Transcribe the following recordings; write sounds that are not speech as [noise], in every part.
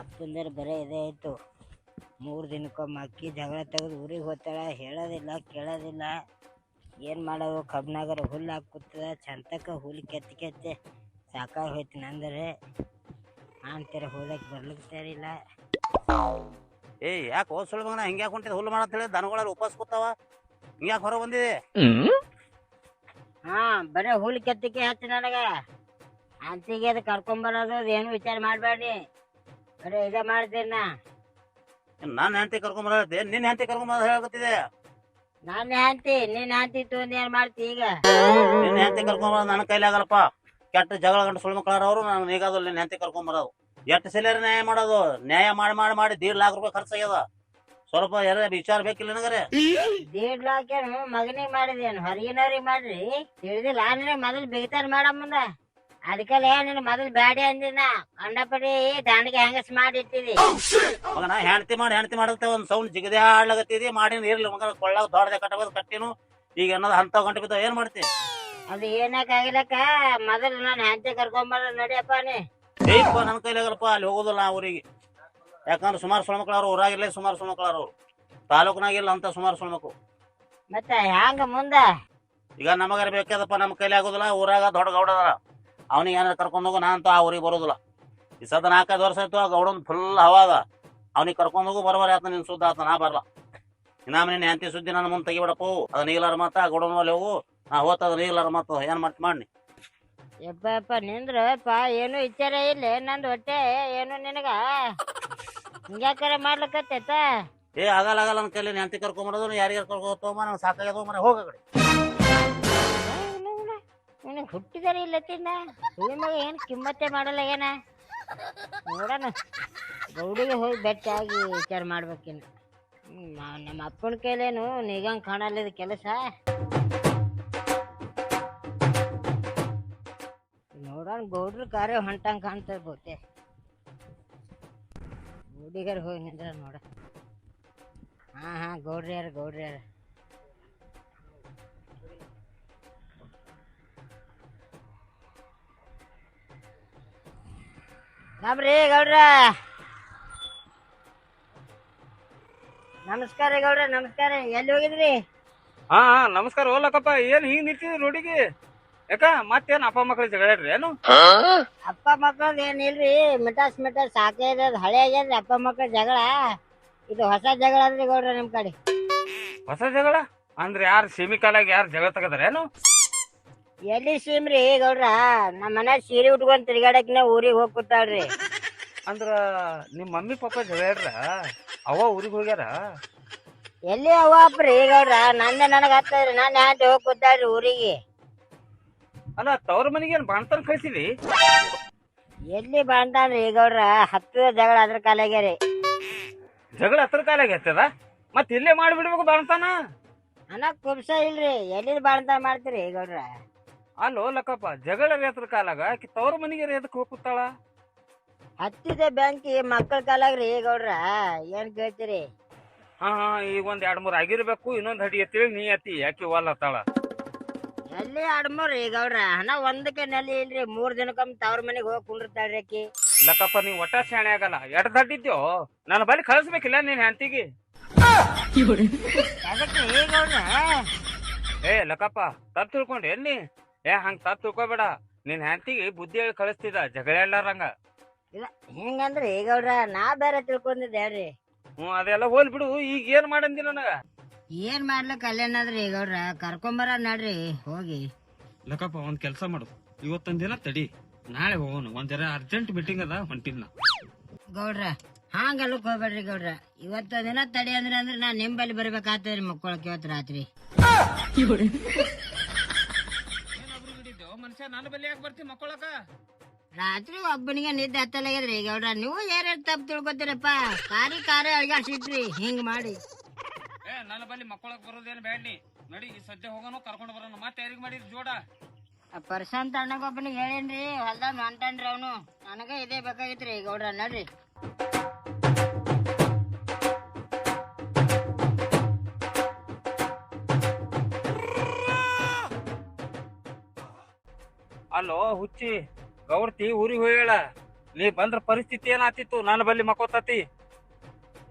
ಅಪ್ಪಂದರ ಬರೇ ಇದೇ ಇತ್ತು ಮೂರು ದಿನಕ್ಕೊಮ್ಮೆ ಅಕ್ಕಿ ಜಗಳ ತೆಗೆದು ಊರಿಗೆ ಹೋಗ್ತಾಳೆ ಹೇಳೋದಿಲ್ಲ ಕೇಳೋದಿಲ್ಲ. ಏನು ಮಾಡೋದು? ಕಬ್ನಾಗರ ಹುಲ್ಲು ಹಾಕುತ್ತದ ಚಂತಕ ಹುಲ್ಲು ಕೆತ್ತಿ ಕೆತ್ತಿ ಸಾಕಾಗಿ ಹೋಯ್ತು ನಂದರೆ. ಅಂತಾರೆ ಹೋದಕ್ಕೆ ಬರ್ಲಿಕ್ಕೆ ಸರಿಲ್ಲ ಏ ಯಾಕೆ ಹೋದ್ ಸುಳ್ಳು ಮಗನ ಹಿಂಗೆ ಹೊಂಟಿದ್ ಹುಲ್ಲು ಮಾಡತ್ ಹೇಳಿ ದನಗಳಲ್ಲಿ ಉಪವಾಸ ಕೂತಾವ. ಹಿಂಗ್ಯಾಕೆ ಹೊರ ಬಂದಿದೆ? ಹಾಂ ಬರೀ ಹುಲ್ಲು ಕೆತ್ತಿಕೆ ಹಚ್ಚಿ ನನಗೆ. ಅಂತಿಗೆ ಅದು ಕರ್ಕೊಂಬರೋದು ಅದು ಏನು ವಿಚಾರ ಮಾಡಬೇಡಿ. ಬರೀ ಇದ ಮಾಡ್ತೀನಿ ನನ್ನ ಹೆಂಡತಿ ಕರ್ಕೊಂಬರತ್ತೆ ನಿನ್ನ ಹೆಂಡತಿ ಕರ್ಕೊಂಬರ ಹೇಳಕತ್ತಿದೆ ನನ್ನ ಹ್ಯಾಂತಿ ನಿನ್ನ ಹ್ಯಾಂತಿ ತೊಗೊಂಡು ಏನ್ ಮಾಡ್ತಿ ಈಗ? ನಿನ್ನ ಹೆಂಡತಿ ಕರ್ಕೊಂಬರ ನನ್ನ ಕೈಲಿ ಆಗಲ್ಲಪ್ಪ. ಕೆಟ್ಟ ಜಗಳ ಗಂಟು ಸುಳ್ಳು ಮಕ್ಕಳಾರ ಅವರು ನಾನು ಈಗಾದ್ರು ನಿನ್ನ ಹೆಂಡತಿ ಕರ್ಕೊಂಬರೋದು ಎಷ್ಟು ಸಲ ನ್ಯಾಯ ಮಾಡೋದು? ನ್ಯಾಯ ಮಾಡಿ ಮಾಡಿ ಮಾಡಿ ದೀಡ್ ಲಾಖ ರೂಪಾಯಿ ಖರ್ಚಾಗ್ಯದ ಸ್ವಲ್ಪ ಎರಡ ವಿಚಾರ ಬೇಕಿಲ್ಲ ನನಗರೆ? ದೇಡ್ ಲಾಕ್ ಏನು ಮಗನಿಗೆ ಮಾಡಿದೇನು? ಹೊರಗಿನವ್ರಿಗೆ ಮಾಡ್ರಿ? ತಿಳಿದಿಲ್ಲ? ನಿನಗೆ ಮೊದಲು ಮೇಡಮ್ ಮಾಡಮ್ಮಂದ. ಅದಕ್ಕೆಲ್ಲ ನಿನ್ನ ಮೊದಲು ಬ್ಯಾಡಿ ಅಂದಿನ ಕಂಡಪಡಿ ದಾಂಡಿಗೆ ಹೆಂಗಸ್ ಮಾಡಿ ಇಟ್ಟಿದಿ ಮಗನ ಹೆಂಡತಿ ಮಾಡಿ ಹೆಂಡತಿ ಮಾಡುತ್ತೆ ಒಂದು ಸೌಂಡ್ ಜಿಗದೆ ಆಡ್ಲಕತ್ತಿದಿ ಮಾಡಿ ಇರ್ಲಿ ಮಗನ ಕೊಳ್ಳಾಗ ದೊಡ್ಡದೆ ಕಟ್ಟಬೋದು ಕಟ್ಟಿನು. ಈಗ ಅನ್ನೋದು ಹಂತ ಗಂಟೆ ಬಿದ್ದಾವ ಏನ್ ಮಾಡ್ತಿ? ಅದು ಏನಕ್ಕಾಗಿಲ್ಲಕ್ಕ ಮೊದಲು ನಾನು ಹೆಂಡತಿ ಕರ್ಕೊಂಬರ ನಡಿಯಪ್ಪ ನೀ. ನನ್ ನನ್ನ ಕೈಲಿ ಆಗಲ್ಲಪ್ಪ ಅಲ್ಲಿ ಹೋಗೋದಿಲ್ಲ ನಾ ಊರಿಗೆ. ಯಾಕಂದ್ರೆ ಸುಮಾರು ಸುಳ್ಮಕ್ಳವ್ರು ಊರಾಗಿರ್ಲಿ ಸುಮಾರು ಸುಳ್ಮಕ್ಳವ್ರು ತಾಲೂಕ್ನಾಗಿಲ್ಲ ಅಂತ ಸುಮಾರು ಸುಳ್ಮಕ್ಳು ಮತ್ತೆ ಹ್ಯಾಂಗ ಮುಂದ? ಈಗ ನಮಗಾರ ಬೇಕಾದಪ್ಪ ನಮ್ಮ ಕೈಲಿ ಆಗೋದಿಲ್ಲ ಊರಾಗ ದೊಡ್ಡ ಗೌಡದ ಅದಾರ. ಅವನಿಗೆ ಏನಾರ ಕರ್ಕೊಂಡು ಹೋಗು ನಾ ಅಂತ ಆ ಊರಿಗೆ ಬರೋದಿಲ್ಲ. ಈ ಸದ ನಾಲ್ಕೈದು ವರ್ಷ ಆಯ್ತು ಆ ಗೌಡನ್ ಫುಲ್ ಹವಾ ಅದ. ಅವ್ನಿಗೆ ಕರ್ಕೊಂಡು ಹೋಗು ಬರೋಬರ ಆತ ನಿನ್ ಸುದ್ದ ಆತ ನಾ ಬರಲ್ಲ ಇನ್ನಾಮ ನಿನ್ನ ಹೆಂಡತಿ ಸುದ್ದಿ ನನ್ನ ಮುಂದೆ ತೆಗಿಬಿಡಪ್ಪ ಅದ ನೀಲಾರ ಮಾತ ಆ ಗೌಡನ ಮೇಲೆ ಹೋಗು. ನಾ ಹೋತದ ನೀಲಾರ ಮಾತು ಏನ್ ಮಾಡ್ತಿ ಮಾಡಿ ಎಪ್ಪ ನಿಂದ್ರಪ್ಪ ಏನು ವಿಚಾರ ಇಲ್ಲ ನಂದು ಹೊಟ್ಟೆ ಏನು ನಿನಗ? ಹಿಂಗ್ಯಾಕರ ಮಾಡ್ಲಕತ್ತೈತ? ಏ ಆಗಲ್ಲ ಆಗಲ್ಲ ನನ್ನ ಕೈಲಿ ಹೆಂಡತಿ ಕರ್ಕೊಂಬರೋದು ಯಾರಿಗಾರ ಕರ್ಕೊಂಡು ಹೋಗ್ತವ ನಂಗೆ ಸಾಕಾಗ್ಯದ ಮನೆ ಹೋಗ ಕಡೆ. ನಿನಗೆ ಹುಟ್ಟಿದರೆ ಇಲ್ಲ ತಿನ್ನ ಮಗ ಏನು ಕಿಮ್ಮತ್ತೆ ಮಾಡಲ್ಲ ಏನ? ನೋಡೋಣ. ಗೌಡಿಗೆ ಹೋಗಿ ಬೆಟ್ಟಾಗಿ ವಿಚಾರ ಮಾಡ್ಬೇಕಿನ್ನು. ನಮ್ಮ ಅಪ್ಪನ ಕೈಲೇನು ನಿಗಂಗ್ ಕಾಣಲ್ಲ ಇದು ಕೆಲಸ? ನೋಡೋಣ, ಗೌಡ್ರ ಕಾರ್ಯ ಹೊಂಟಂಗೆ ಕಾಣ್ತದೆ ಬೋತೆ ಗೌಡಿಗಾರ ಹೋಗಿ ನಿಂದ್ರ ನೋಡ. ಹಾಂ ಹಾಂ ಗೌಡ್ರಿ ಯಾರು ಗೌಡ್ರಿ ಯಾರ ನಮ್ರಿ ಗೌಡ್ರ. ನಮಸ್ಕಾರ ಗೌಡ್ರ ನಮಸ್ಕಾರ. ಎಲ್ಲಿ ಹೋಗಿದ್ರಿ? ಹಾ ಹಾ ನಮಸ್ಕಾರ. ಹೋಲಕಪ್ಪ ಏನ್ ಹಿಂಗ್ ನಿಂತಿದ್ರಿ ರೋಡಿಗೆ? ಯಾಕ ಮತ್ತೇನ್ ಅಪ್ಪ ಮಕ್ಳು ಜಗಳಾಡ್ರಿ ಏನು? ಅಪ್ಪ ಮಕ್ಕಳದ್ ಏನಿಲ್ರಿ ಮಿಟಾಸ್ ಮಿಟಾಸ್ ಸಾಕೇ ಇದೆ ಅದು ಹಳೆ ಆಗ್ಯದ್ರಿ ಅಪ್ಪ ಮಕ್ಕಳ ಜಗಳ. ಇದು ಹೊಸ ಜಗಳ ಅದ್ರಿ ಗೌಡ್ರ ನಿಮ್ ಕಡೆ. ಹೊಸ ಜಗಳ? ಅಂದ್ರೆ ಯಾರು ಸೀಮಿಕಾಲಾಗ ಯಾರು ಜಗಳ ತಗದ್ರೇನು ಏನು? ಎಲ್ಲಿ ಸೀಮ್ರಿ ಗೌಡ್ರ ನಮ್ಮ ಮನೆ ಸೀರೆ ಉಟ್ಕೊಂಡ್ ತಿರ್ಗಾಡಕ್ನ ಊರಿಗೆ ಹೋಗಿ ಕೂತಾಳ್ರಿ. ಅಂದ್ರ ನಿಮ್ ಮಮ್ಮಿ ಪಾಪ ಜಗಳಾಡ್ರ ಅವ ಊರಿಗೆ ಹೋಗ್ಯಾರ? ಎಲ್ಲಿ ಅವ ಅಪ್ರಿ? ಗೌಡ್ರ ನಂದ ನನಗ ಹತ್ತದ್ರಿ ನಾನು ಯಾಕೆ ಹೋಗಿ ಕೂತಾಳ್ರಿ ಊರಿಗೆ? ಅಲ್ಲ ತವ್ರ ಮನಿಗೆ ಏನ್ ಬಾಣ್ತನ ಕಳ್ಸಿದಿ? ಎಲ್ಲಿ ಬಾಂತಾನ್ರಿ ಗೌಡ್ರ? ಹತ್ತು ಜಗಳ ಅದ್ರ ಕಾಲಾಗ್ಯಾರಿ ಜಗಳ ಹತ್ರ ಕಾಲಾಗಿ ಹತ್ತದ ಮತ್ ಇಲ್ಲೇ ಮಾಡ್ಬಿಡ್ಬೇಕು ಬಾಣ್ತಾನ? ಅನ್ನ ಕುಬ್ಸ ಇಲ್ರಿ ಎಲ್ಲಿ ಬಾಣ್ತಾನ ಮಾಡ್ತೀರಿ ಗೌಡ್ರ? ಅಲ್ಲೋ ಲಕ್ಕಪ್ಪ ಜಗಳ ರೇತ್ರ ಕಾಲಾಗ ಆಕಿ ತವ್ರ ಮನಿಗೆ ಎದಕ್ ಹೋಗುತ್ತಾಳ ಕೂತಾಳ? ಹತ್ತಿದೆ ಬ್ಯಾಂಕಿ ಮಕ್ಕಳ ಕಾಲಾಗ್ರಿ ಗೌಡ್ರ ಏನ್ ಕೇಳ್ತೀರಿ? ಹಾ ಹಾ ಈಗ ಒಂದ್ ಎರಡ್ ಮೂರ್ ಆಗಿರ್ಬೇಕು ಇನ್ನೊಂದ್ ಹಡಿ ಎತ್ತಿ ನೀ ಎತ್ತಿ ಯಾಕೆ ಒಲ್ಲತ್ತಾಳ ಎಲ್ಲಿ ಅಡ್ಮೋರಿ ಗೌಡ್ರ ಹಣ ಒಂದಕ್ಕೆ ನೆಲೆ ಇಲ್ರಿ ಮೂರ್ ದಿನಕ್ಕೊಮ್ಮೆ ತವ್ರ ಮನೆಗೆ ಹೋಗಿ ಕುಂಡಿರ್ತಾಳ್ರಿ ಆಕಿ. ಲಕ್ಕಪ್ಪ ನೀ ಒಟ್ಟ ಶಾಣೆ ಆಗಲ್ಲ ಎಡ್ ದಡ್ಡಿದ್ಯೋ ನನ್ನ ಬಳಿ ಕಳಿಸ್ಬೇಕಿಲ್ಲ ನೀನ್ ಹೆಂಡತಿಗೆ? ಅದಕ್ಕೆ ಗೌಡ್ರ ಏ ಲಕ್ಕಪ್ಪ ತಪ್ಪು ತಿಳ್ಕೊಂಡೆ ಎಲ್ಲಿ? ಏ ಹಂಗ ತಪ್ಪು ತಿಳ್ಕೊಬೇಡ. ನಿನ್ ಹೆಂಡತಿಗೆ ಬುದ್ಧಿ ಹೇಳಿ ಕಳಿಸ್ತಿದ ಜಗಳ ಎಲ್ಲಾರಂಗ ಇಲ್ಲ ಹೆಂಗಂದ್ರೆ ಈಗ ಅವ್ರ ನಾ ಬೇರೆ ತಿಳ್ಕೊಂಡಿದ್ದೆ ಹೇಳ್ರಿ. ಹ್ಮ್ ಅದೆಲ್ಲ ಹೋಲ್ ಬಿಡು ಈಗ ಏನ್ ಮಾಡಂದಿ ನನಗ? ಏನ್ ಮಾಡ್ಲಿಕ್ ಈಗ ಅವ್ರ ಕರ್ಕೊಂಬರ ನಡ್ರಿ ಹೋಗಿ. ಲಕ್ಕಪ್ಪ ಒಂದ್ ಕೆಲಸ ಮಾಡು. ಇವತ್ತೊಂದ್ ದಿನ ತಡಿ. ನಾಳೆ ಹೋಗೋಣ ಒಂದ್ ಜರ ಅರ್ಜೆಂಟ್ ಮೀಟಿಂಗ್ ಅದ ಹೊಂಟಿದ್ನ. ಗೌಡ್ರ ಹಾಂಗಲ್ಲಕ್ ಹೋಗ್ಬೇಡ್ರಿ ಗೌಡ್ರ. ಇವತ್ತು ದಿನ ತಡಿ ಅಂದ್ರೆ ಅಂದ್ರೆ ನಾ ನಿಂಬಲ್ಲಿ ಬಲ್ಲಿ ಬರ್ಬೇಕಾಗ್ತದ್ರಿ ಮಕ್ಕೊಳಕ್ ಇವತ್ತು ರಾತ್ರಿ. ನನ್ನ ಬಲ್ಲಿ ಯಾಕೆ ಬರ್ತಿ ಮಕ್ಕಳಕ? ರಾತ್ರಿ ಒಬ್ಬನಿಗೆ ನಿದ್ದೆ ಹತ್ತಲಾಗ್ಯದ್ರಿ ಗೌಡ್ರ ನೀವು ಯಾರ್ಯಾರು ತಪ್ಪು ತಿಳ್ಕೊತೀರಪ್ಪ? ಕಾರಿ ಕಾರೇ ಅಳ್ಗಾಡ್ಸಿಟ್ರಿ ಹಿಂಗ್ ಮಾಡಿ. ಏ ನನ್ನ ಬಲ್ಲಿ ಮಕ್ಕಳಕ್ ಬರೋದೇನು ಬೇಡಿ ನಡಿ ಈ ಸದ್ಯ ಹೋಗೋನು ಕರ್ಕೊಂಡು ಬರೋನು. ಮತ್ತೆ ಯಾರಿಗೆ ಮಾಡಿದ್ ಜೋಡ? ಆ ಅಣ್ಣಗೊಬ್ಬನಿಗೆ ಅಣ್ಣಗ ಒಬ್ಬನಿಗೆ ಹೇಳೇನ್ರಿ. ಹೊಲ್ದಾಗ ಅಂತಾನ್ರಿ ಅವನು. ನನಗ ಇದೇ ಬೇಕಾಗಿತ್ರಿ. ಗೌಡ್ರ ನಡ್ರಿ. ಅಲ್ಲೋ ಹುಚ್ಚಿ ಗೌರ್ತಿ ಊರಿಗೆ ಹೋಗ್ಯಾಳ. ನೀ ಬಂದ್ರ ಪರಿಸ್ಥಿತಿ ಏನಾತಿತ್ತು? ನನ್ನ ಬಲ್ಲಿ ಮಕ್ಕೋತತಿ.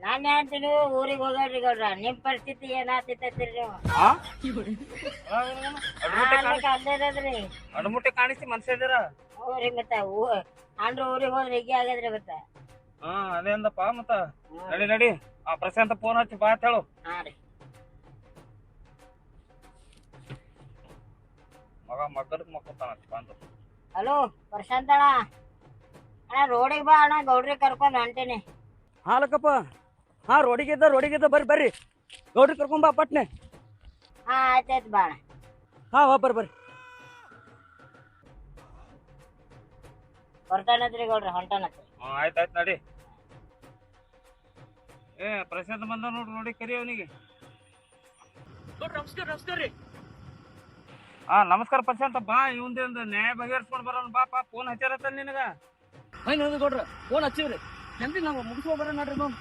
ನಾನು ಹೇಳ್ತೀನಿ ಊರಿಗೆ ಹೋಗ್ರಿ ಗೌಡ್ರ. ನಿಮ್ ಪರಿಸ್ಥಿತಿ ಏನಾಗ್ತೈತಿ ನೀವು? ಹಾ ಅಲ್ಲೇ ಇರೋದ್ರಿ. ಅಡ್ಮುಟ್ಟೆ ಕಾಣಿಸಿ ಮನ್ಸಿದ್ದೀರ ಊರಿಗೆ ಮತ್ತ. ಅಂದ್ರ ಊರಿಗೆ ಹೋದ್ರೆ ಹೀಗೆ ಆಗದ್ರಿ ಮತ್ತ. ಹಾ ಅದೇ ಅಂದಪ್ಪ ಮತ್ತ. ನಡಿ ನಡಿ. ಆ ಪ್ರಶಾಂತ ಫೋನ್ ಹಚ್ಚಿ ಬಾ ಅಂತ ಹೇಳು. ಹಾ ರೀ. ಮಗ ಮಕ್ಕಳ ಮಕ್ಕೋತಾನ ಬಂದು. ಹಲೋ ಪ್ರಶಾಂತ ಅಣ್ಣ ಅಣ್ಣ ರೋಡಿಗೆ ಬಾ ಅಣ್ಣ ಗೌಡ್ರಿ ಕರ್ಕೊಂಡ್ ಹಾಲಕಪ್ಪ ಹಾ ರೋಡಿಗೆ ಹಾ ರೋಡಿಗಿದ್ದ ರೋಡಿಗಿದ್ದ ಬರ್ರಿ ಬರ್ರಿ. ಗೌಡ್ರಿ ಕರ್ಕೊಂಡ್ ಬಾ ಪಟ್ನೆ. ಹಾ ಆಯ್ತಾಯ್ತು ಬಾ ಅಣ್ಣ. ಹಾ ಹಾ ಬರ್ರಿ ಬರ್ರಿ. ಬರ್ತಾನತ್ರಿ ಗೌಡ್ರಿ ಹೊಂಟಾನತ್ರಿ ಹ್ಮ್ ಆಯ್ತಾಯ್ತು ನಡಿ. ಏ ಪ್ರಶಾಂತ ಬಂದ ನೋಡ್ರಿ ನೋಡಿ ಕರಿ ಅವನಿಗೆ. ನಮಸ್ಕಾರ ನಮಸ್ಕಾರ ರೀ. ಹಾ ನಮಸ್ಕಾರ ಪ್ರಶಾಂತ ಬಾ ಇವಂದಿಂದ ನ್ಯಾಯ ಬಗೆಹರಿಸ್ಕೊಂಡು ಬರೋಣ ಬಾಪ ಫೋನ್ ಹಚ್ಚಾರತ್ತ ನಿನಗ? ಗೌಡ್ರ ಫೋನ್ ಹಚ್ಚಿವ್ರಿ. ಜಲ್ದಿ ನಾವು ಮುಗಿಸ್ಕೊಂಡ್ ಬರೋಣ ನೋಡ್ರಿ ನಾವು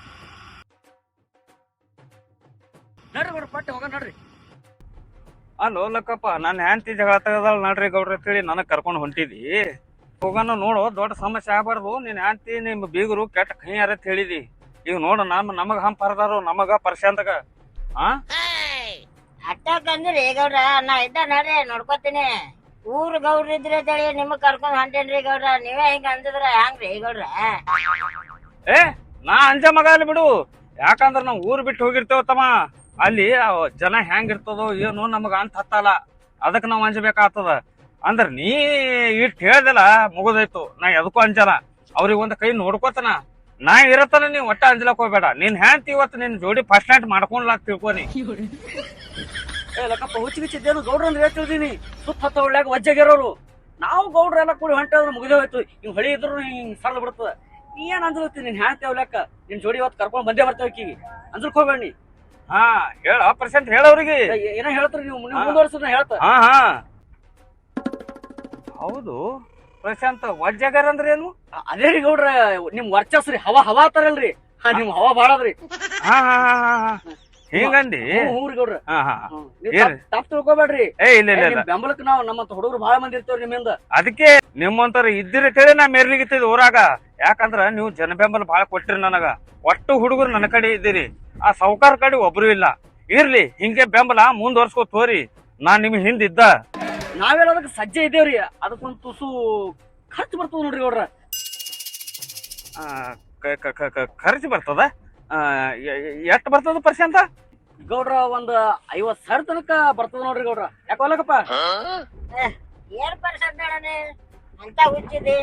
ನಡ್ರಿ ಕೊಡ್ರಿ ಪಟ್ಟೆ ಹೋಗ ನೋಡ್ರಿ. ಅಲ್ಲೋ ಲಕ್ಕಪ್ಪ ನನ್ನ ಹೆಂಡತಿ ಜಗಳ ತೆಗದಾಳ ನಡ್ರಿ ಗೌಡ್ರ ಅಂತೇಳಿ ನನಗೆ ಕರ್ಕೊಂಡು ಹೊಂಟಿದಿ. ಹೋಗೋಣ ನೋಡು ದೊಡ್ಡ ಸಮಸ್ಯೆ ಆಗ್ಬಾರ್ದು. ನಿನ್ ಹೆಂಡತಿ ನಿಮ್ಮ ಬೀಗರು ಕೆಟ್ಟ ಕೈ ಯಾರತ್ ಹೇಳಿದಿ. ಈಗ ನೋಡು ನಮ್ ನಮಗ ಹಂ ಹರಿದಾರು ನಮಗ ಪ್ರಶಾಂತಗ ಹಾ ಅಟ್ಟಾಕ್ ಅಂದ್ರಿ ಗೌಡ್ರ, ನಾ ಇದ್ದ ನಡ್ರಿ ನೋಡ್ಕೊತೀನಿ. ಊರ್ ಗೌಡ್ರ ಇದ್ರೆ ತಳಿ ನಿಮಗ್ ಕರ್ಕೊಂಡ್ ಹೊಂಟೇನ್ರಿ ಗೌಡ್ರ, ನೀವೇ ಹಿಂಗ ಅಂದಿದ್ರ ಹೆಂಗ್ರಿ ಗೌಡ್ರ? ಏ, ನಾ ಅಂಜ ಮಗ ಅಲ್ಲಿ ಬಿಡು. ಯಾಕಂದ್ರ ನಾವು ಊರ್ ಬಿಟ್ಟು ಹೋಗಿರ್ತೇವ ತಮ್ಮ. ಅಲ್ಲಿ ಜನ ಹೆಂಗ್ ಇರ್ತದೋ ಏನು ನಮಗ ಅಂತ ಹತ್ತಲ್ಲ. ಅದಕ್ಕೆ ನಾವ್ ಅಂಜಬೇಕಾಗ್ತದ ಅಂದ್ರ ನೀ ಇಟ್ ಹೇಳ್ದಲ್ಲ ಮುಗದೈತು ನಾ ಎದಕ್ಕೂ ಅಂಜಲ್ಲ. ಅವ್ರಿಗೆ ಒಂದ್ ಕೈ ನೋಡ್ಕೋತನ. ನಾ ಇರತ್ತಲ್ಲ ನೀವ್ ಒಟ್ಟ ಅಂಜಲಕ್ ಹೋಗ್ಬೇಡ. ನೀನ್ ಹ್ಯಾಂತಿ ಇವತ್ತು ನಿನ್ ಜೋಡಿ ಫಸ್ಟ್ ನೈಟ್ ಮಾಡ್ಕೊಂಡ್ಲಾ ತಿಳ್ಕೊನಿ ಏ ಲಕ್ಕಪ್ಪ ಹುಚ್ಚಿ ಗಿಚ್ಚಿದ್ದೇನು ಗೌಡ್ರ ಅಂದ್ರೆ ಹೇಳ್ತಿದ್ದೀನಿ ಸುತ್ತ ಹತ್ತ ಒಳ್ಳೆಗ ವಜ್ಜಾಗಿರೋರು. ನಾವು ಗೌಡ್ರೆಲ್ಲ ಕೂಡಿ ಹೊಂಟಾದ್ರೆ ಮುಗಿದೇ ಹೋಯ್ತು ಹಿಂಗ್ ಹೊಳಿ ಇದ್ರು ಹಿಂಗ್ ಸರಳ ಬಿಡ್ತದ. ನೀ ಏನ್ ಅಂದ್ಲತ್ತಿ ನೀನ್ ಹೇಳ್ತೇವ್ ಲೆಕ್ಕ? ನಿನ್ ಜೋಡಿ ಇವತ್ತು ಕರ್ಕೊಂಡ್ ಬಂದೇ ಬರ್ತೇವೆ ಹೋಗ್ಬೇಡ ನೀ. ಹಾ ಹೇಳ ಪರ್ಸೆಂಟ್ ಹೇಳವ್ರಿಗೆ ಏ- ಏನೋ ಹೇಳ್ತೀರಿ ನೀವು? ನೀವು ಮುಂದುವರ್ಸಿದ್ರೆ ಹೇಳ್ತ. ಹಾ ಹಾ. ಹೌದು. ಪ್ರಶಾಂತ್ ವಜ್ಜಗರ್ ಅಂದ್ರೆ ಏನು? ಅದೇ ರೀ ಗೌಡ್ರ ನಿಮ್ ವರ್ಚಸ್ ರೀ ಹವಾ ಹವಾ ತರಲ್ರಿ ಹಾ ನಿಮ್ ಹವಾ ಬಾಳದ್ರಿ. ಹಾ ಹಾ ಹಾ ಹಾ ಹಾ. ಹಿಂಗಂದಿ? ಗೌಡ್ರ. ಹಾ ಹಾ. ಏನ್? ತಪ್ಪ್- ತಿಳ್ಕೊಬೇಡ್ರಿ. ಏ ಇಲ್ಲ ಇಲ್ಲ ಬೆಂಬಲಕ್ಕೆ ನಾವು ನಮ್ಮಂತ ಹುಡುಗರು ಬಹಳ ಮಂದಿ ಇರ್ತೇವ್ರಿ ನಿಮ್ಮಿಂದ. ಅದಕ್ಕೆ ನಿಮ್ಮಂತರ ಇದ್ದಿರ ಕೇಳಿ ನಾ ಮೆರ್ಲಿಗಿತ್ತಿದ್ ಊರಾಗ. ಯಾಕಂದ್ರ ನೀವು ಜನ ಬೆಂಬಲ ಬಹಳ ಕೊಟ್ಟಿರಿ ನನಗ. ಒಟ್ಟು ಹುಡುಗರು ನನ್ನ ಕಡೆ ಇದ್ದೀರಿ. ಆ ಸಾವುಕಾರ ಕಡೆ ಒಬ್ರು ಇಲ್ಲ. ಇರ್ಲಿ ಹಿಂಗೆ ಬೆಂಬಲ ಮುಂದುವರ್ಸ್ಕೋ ತೋರಿ ನಾ ನಿಮ್ ಹಿಂದಿದ್ದ. ನಾವೆಲ್ಲ ಅದಕ್ಕೆ ಸಜ್ಜೆ ಇದ್ದೇವ್ರಿ. ಅದಕ್ಕೊಂದು ತುಸು ಖರ್ಚು ಬರ್ತದ ನೋಡ್ರಿ ಗೌಡ್ರ. ಖರ್ಚು ಬರ್ತದ? ಎಷ್ಟು ಬರ್ತದ ಪರ್ಸೆಂಟ್ ಗೌಡ್ರ ಒಂದ್ ಐವತ್ ಸಾವಿರ ತನಕ ಬರ್ತದ ನೋಡ್ರಿ ಗೌಡ್ರ. ಯಾಕೋಲಕಪ್ಪ ಏನ್ ಪರ್ಸೆಂಟ್ ಅಂತ ಹುಚ್ಚಿದಿ.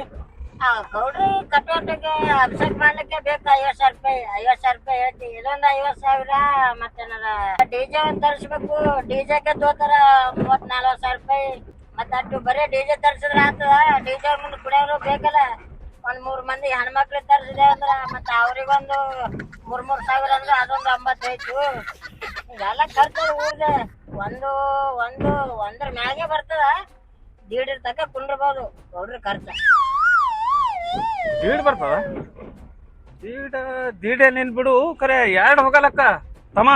ಗೌಡ್ರು ಕಟ್ಟೋಟಕ್ಕೆ ಅಭಿಷೇಕ್ ಮಾಡ್ಲಿಕ್ಕೆ ಬೇಕು? ಐವತ್ ಸಾವಿರ ರೂಪಾಯಿ ಐವತ್ ಸಾವಿರ ರೂಪಾಯಿ ಹೇಳ್ತಿ. ಇದೊಂದ್ ಐವತ್ ಸಾವಿರ, ಮತ್ತೆ ಡಿಜೆ ಒಂದ್ ತರಿಸ್ಬೇಕು. ಡಿಜೆಗೆ ತೋತಾರ ಮೂವತ್ ನಲ್ವತ್ ಸಾವಿರ ರೂಪಾಯಿ. ಮತ್ತೆ ಅಟ್ಟು ಬರೀ ಡಿಜೆ ತರ್ಸಿದ್ರ ಆಗ್ತದ ಡಿಜೆ ಮುಂದೆ ಕುಡಿಯೋರು ಬೇಕಲ್ಲ. ಒಂದ್ ಮೂರ್ ಮಂದಿ ಹೆಣ್ಮಕ್ಳು ತರಿಸಿದೆ ಅಂದ್ರ, ಮತ್ತೆ ಅವ್ರಿಗೊಂದು ಮೂರ್ ಮೂರ್ ಸಾವಿರ ಅಂದ್ರೆ ಅದೊಂದು ಐತು ಇದೆಲ್ಲ ಖರ್ಚು ಊರ್ಗೆ. ಒಂದು ಒಂದು, ಒಂದ್ರ ಮ್ಯಾಗೆ ಬರ್ತದ. ದೀಡ್ರ ತನಕ ಕುಂಡ್ರಬಹುದು ಗೌಡ್ರ ಖರ್ಚು ದೀಡ್ ಬರ್ತದ? ದೀಡ ದೀಡ ನಿನ್ ಬಿಡು. ಕರೆ ಎರಡು ಹೋಗಲಕ್ಕ. ತಮ್ಮ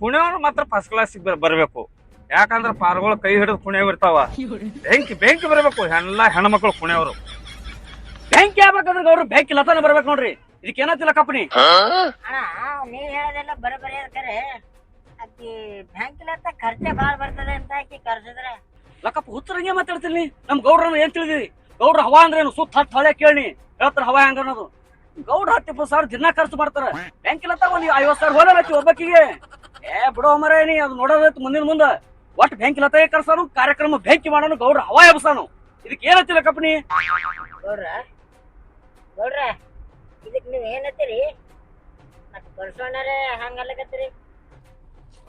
ಪುಣ್ಯವ್ರು ಮಾತ್ರ ಫಸ್ಟ್ ಕ್ಲಾಸ್ ಬರ್ಬೇಕು. ಯಾಕಂದ್ರ ಪಾರ್ಗಳು ಕೈ ಹಿಡಿದು ಪುಣೆ ಇರ್ತಾವ. ಬೆಂಕಿ ಬೆಂಕಿ ಬರ್ಬೇಕು. ಎಲ್ಲ ಹೆಣ್ಮಕ್ಳು ಪುಣ್ಯವರು. ಬೆಂಕಿ ಆಗ್ಬೇಕಂದ್ರೆ ಅವ್ರು ಬೆಂಕಿ ಲತಾನ ಬರ್ಬೇಕು ನೋಡ್ರಿ. ಇದಕ್ಕೆ ಏನತ್ತಿಲ್ಲ ಕಪ್ಪನಿ ಅಣ್ಣ ನೀವ್ ಹೇಳೋದೆಲ್ಲ ಕರೆ. ಆಕಿ ಖರ್ಚೆ ಬಾಳ್ ಬರ್ತದೆ ಅಂತ ಆಕಿ ಕರ್ಸಿದ್ರೆ. ಲಕ್ಕಪ್ಪ ಹುಚ್ಚರಂಗೆ ಮಾತಾಡ್ತೀನಿ ನಮ್ ಗೌರವ ಏನ್ ತಿಳಿದಿರಿ ಗೌಡ್ರ ಹವಾ ಅಂದ್ರೆ ಏನು ಸುತ್ತ ಹತ್ತು ಹಳೆ ಕೇಳಿ ಹೇಳ್ತಾರ ಹವಾ ಹೆಂಗ ಅನ್ನೋದು? ಗೌಡ್ರ ಹತ್ತು ಇಪ್ಪತ್ತು ಸಾವಿರ ದಿನ ಖರ್ಚು ಮಾಡ್ತಾರ. ಬ್ಯಾಂಕಿಲ್ಲ ಇಲ್ಲ ನೀವು ಐವತ್ ಸಾವಿರ ಹೋಲತ್ತಿ ಒಬ್ಬಕ್ಕಿಗೆ ಏ ಬಿಡೋ ಮರ ನೀ ಅದು ನೋಡೋದೈತಿ ಮುಂದಿನ ಮುಂದ. ಒಟ್ಟು ಬ್ಯಾಂಕ್ ಲತಾಗೆ ಕರ್ಸಾನು ಕಾರ್ಯಕ್ರಮ ಬ್ಯಾಂಕಿ ಮಾಡೋನು ಗೌಡ್ರ ಹವಾ ಎಬ್ಸಾನು. ಇದಕ್ಕೆ ಏನತ್ತಿಲ್ಲ ಕಂಪನಿ? ಗೌಡ್ರ ಗೌಡ್ರ ಇದಕ್ ನೀವ್ ಏನತ್ತೀರಿ ಮತ್ತೆ ಕರ್ಸೋಣರೇ ಹಂಗಲ್ಲಕತ್ತೀರಿ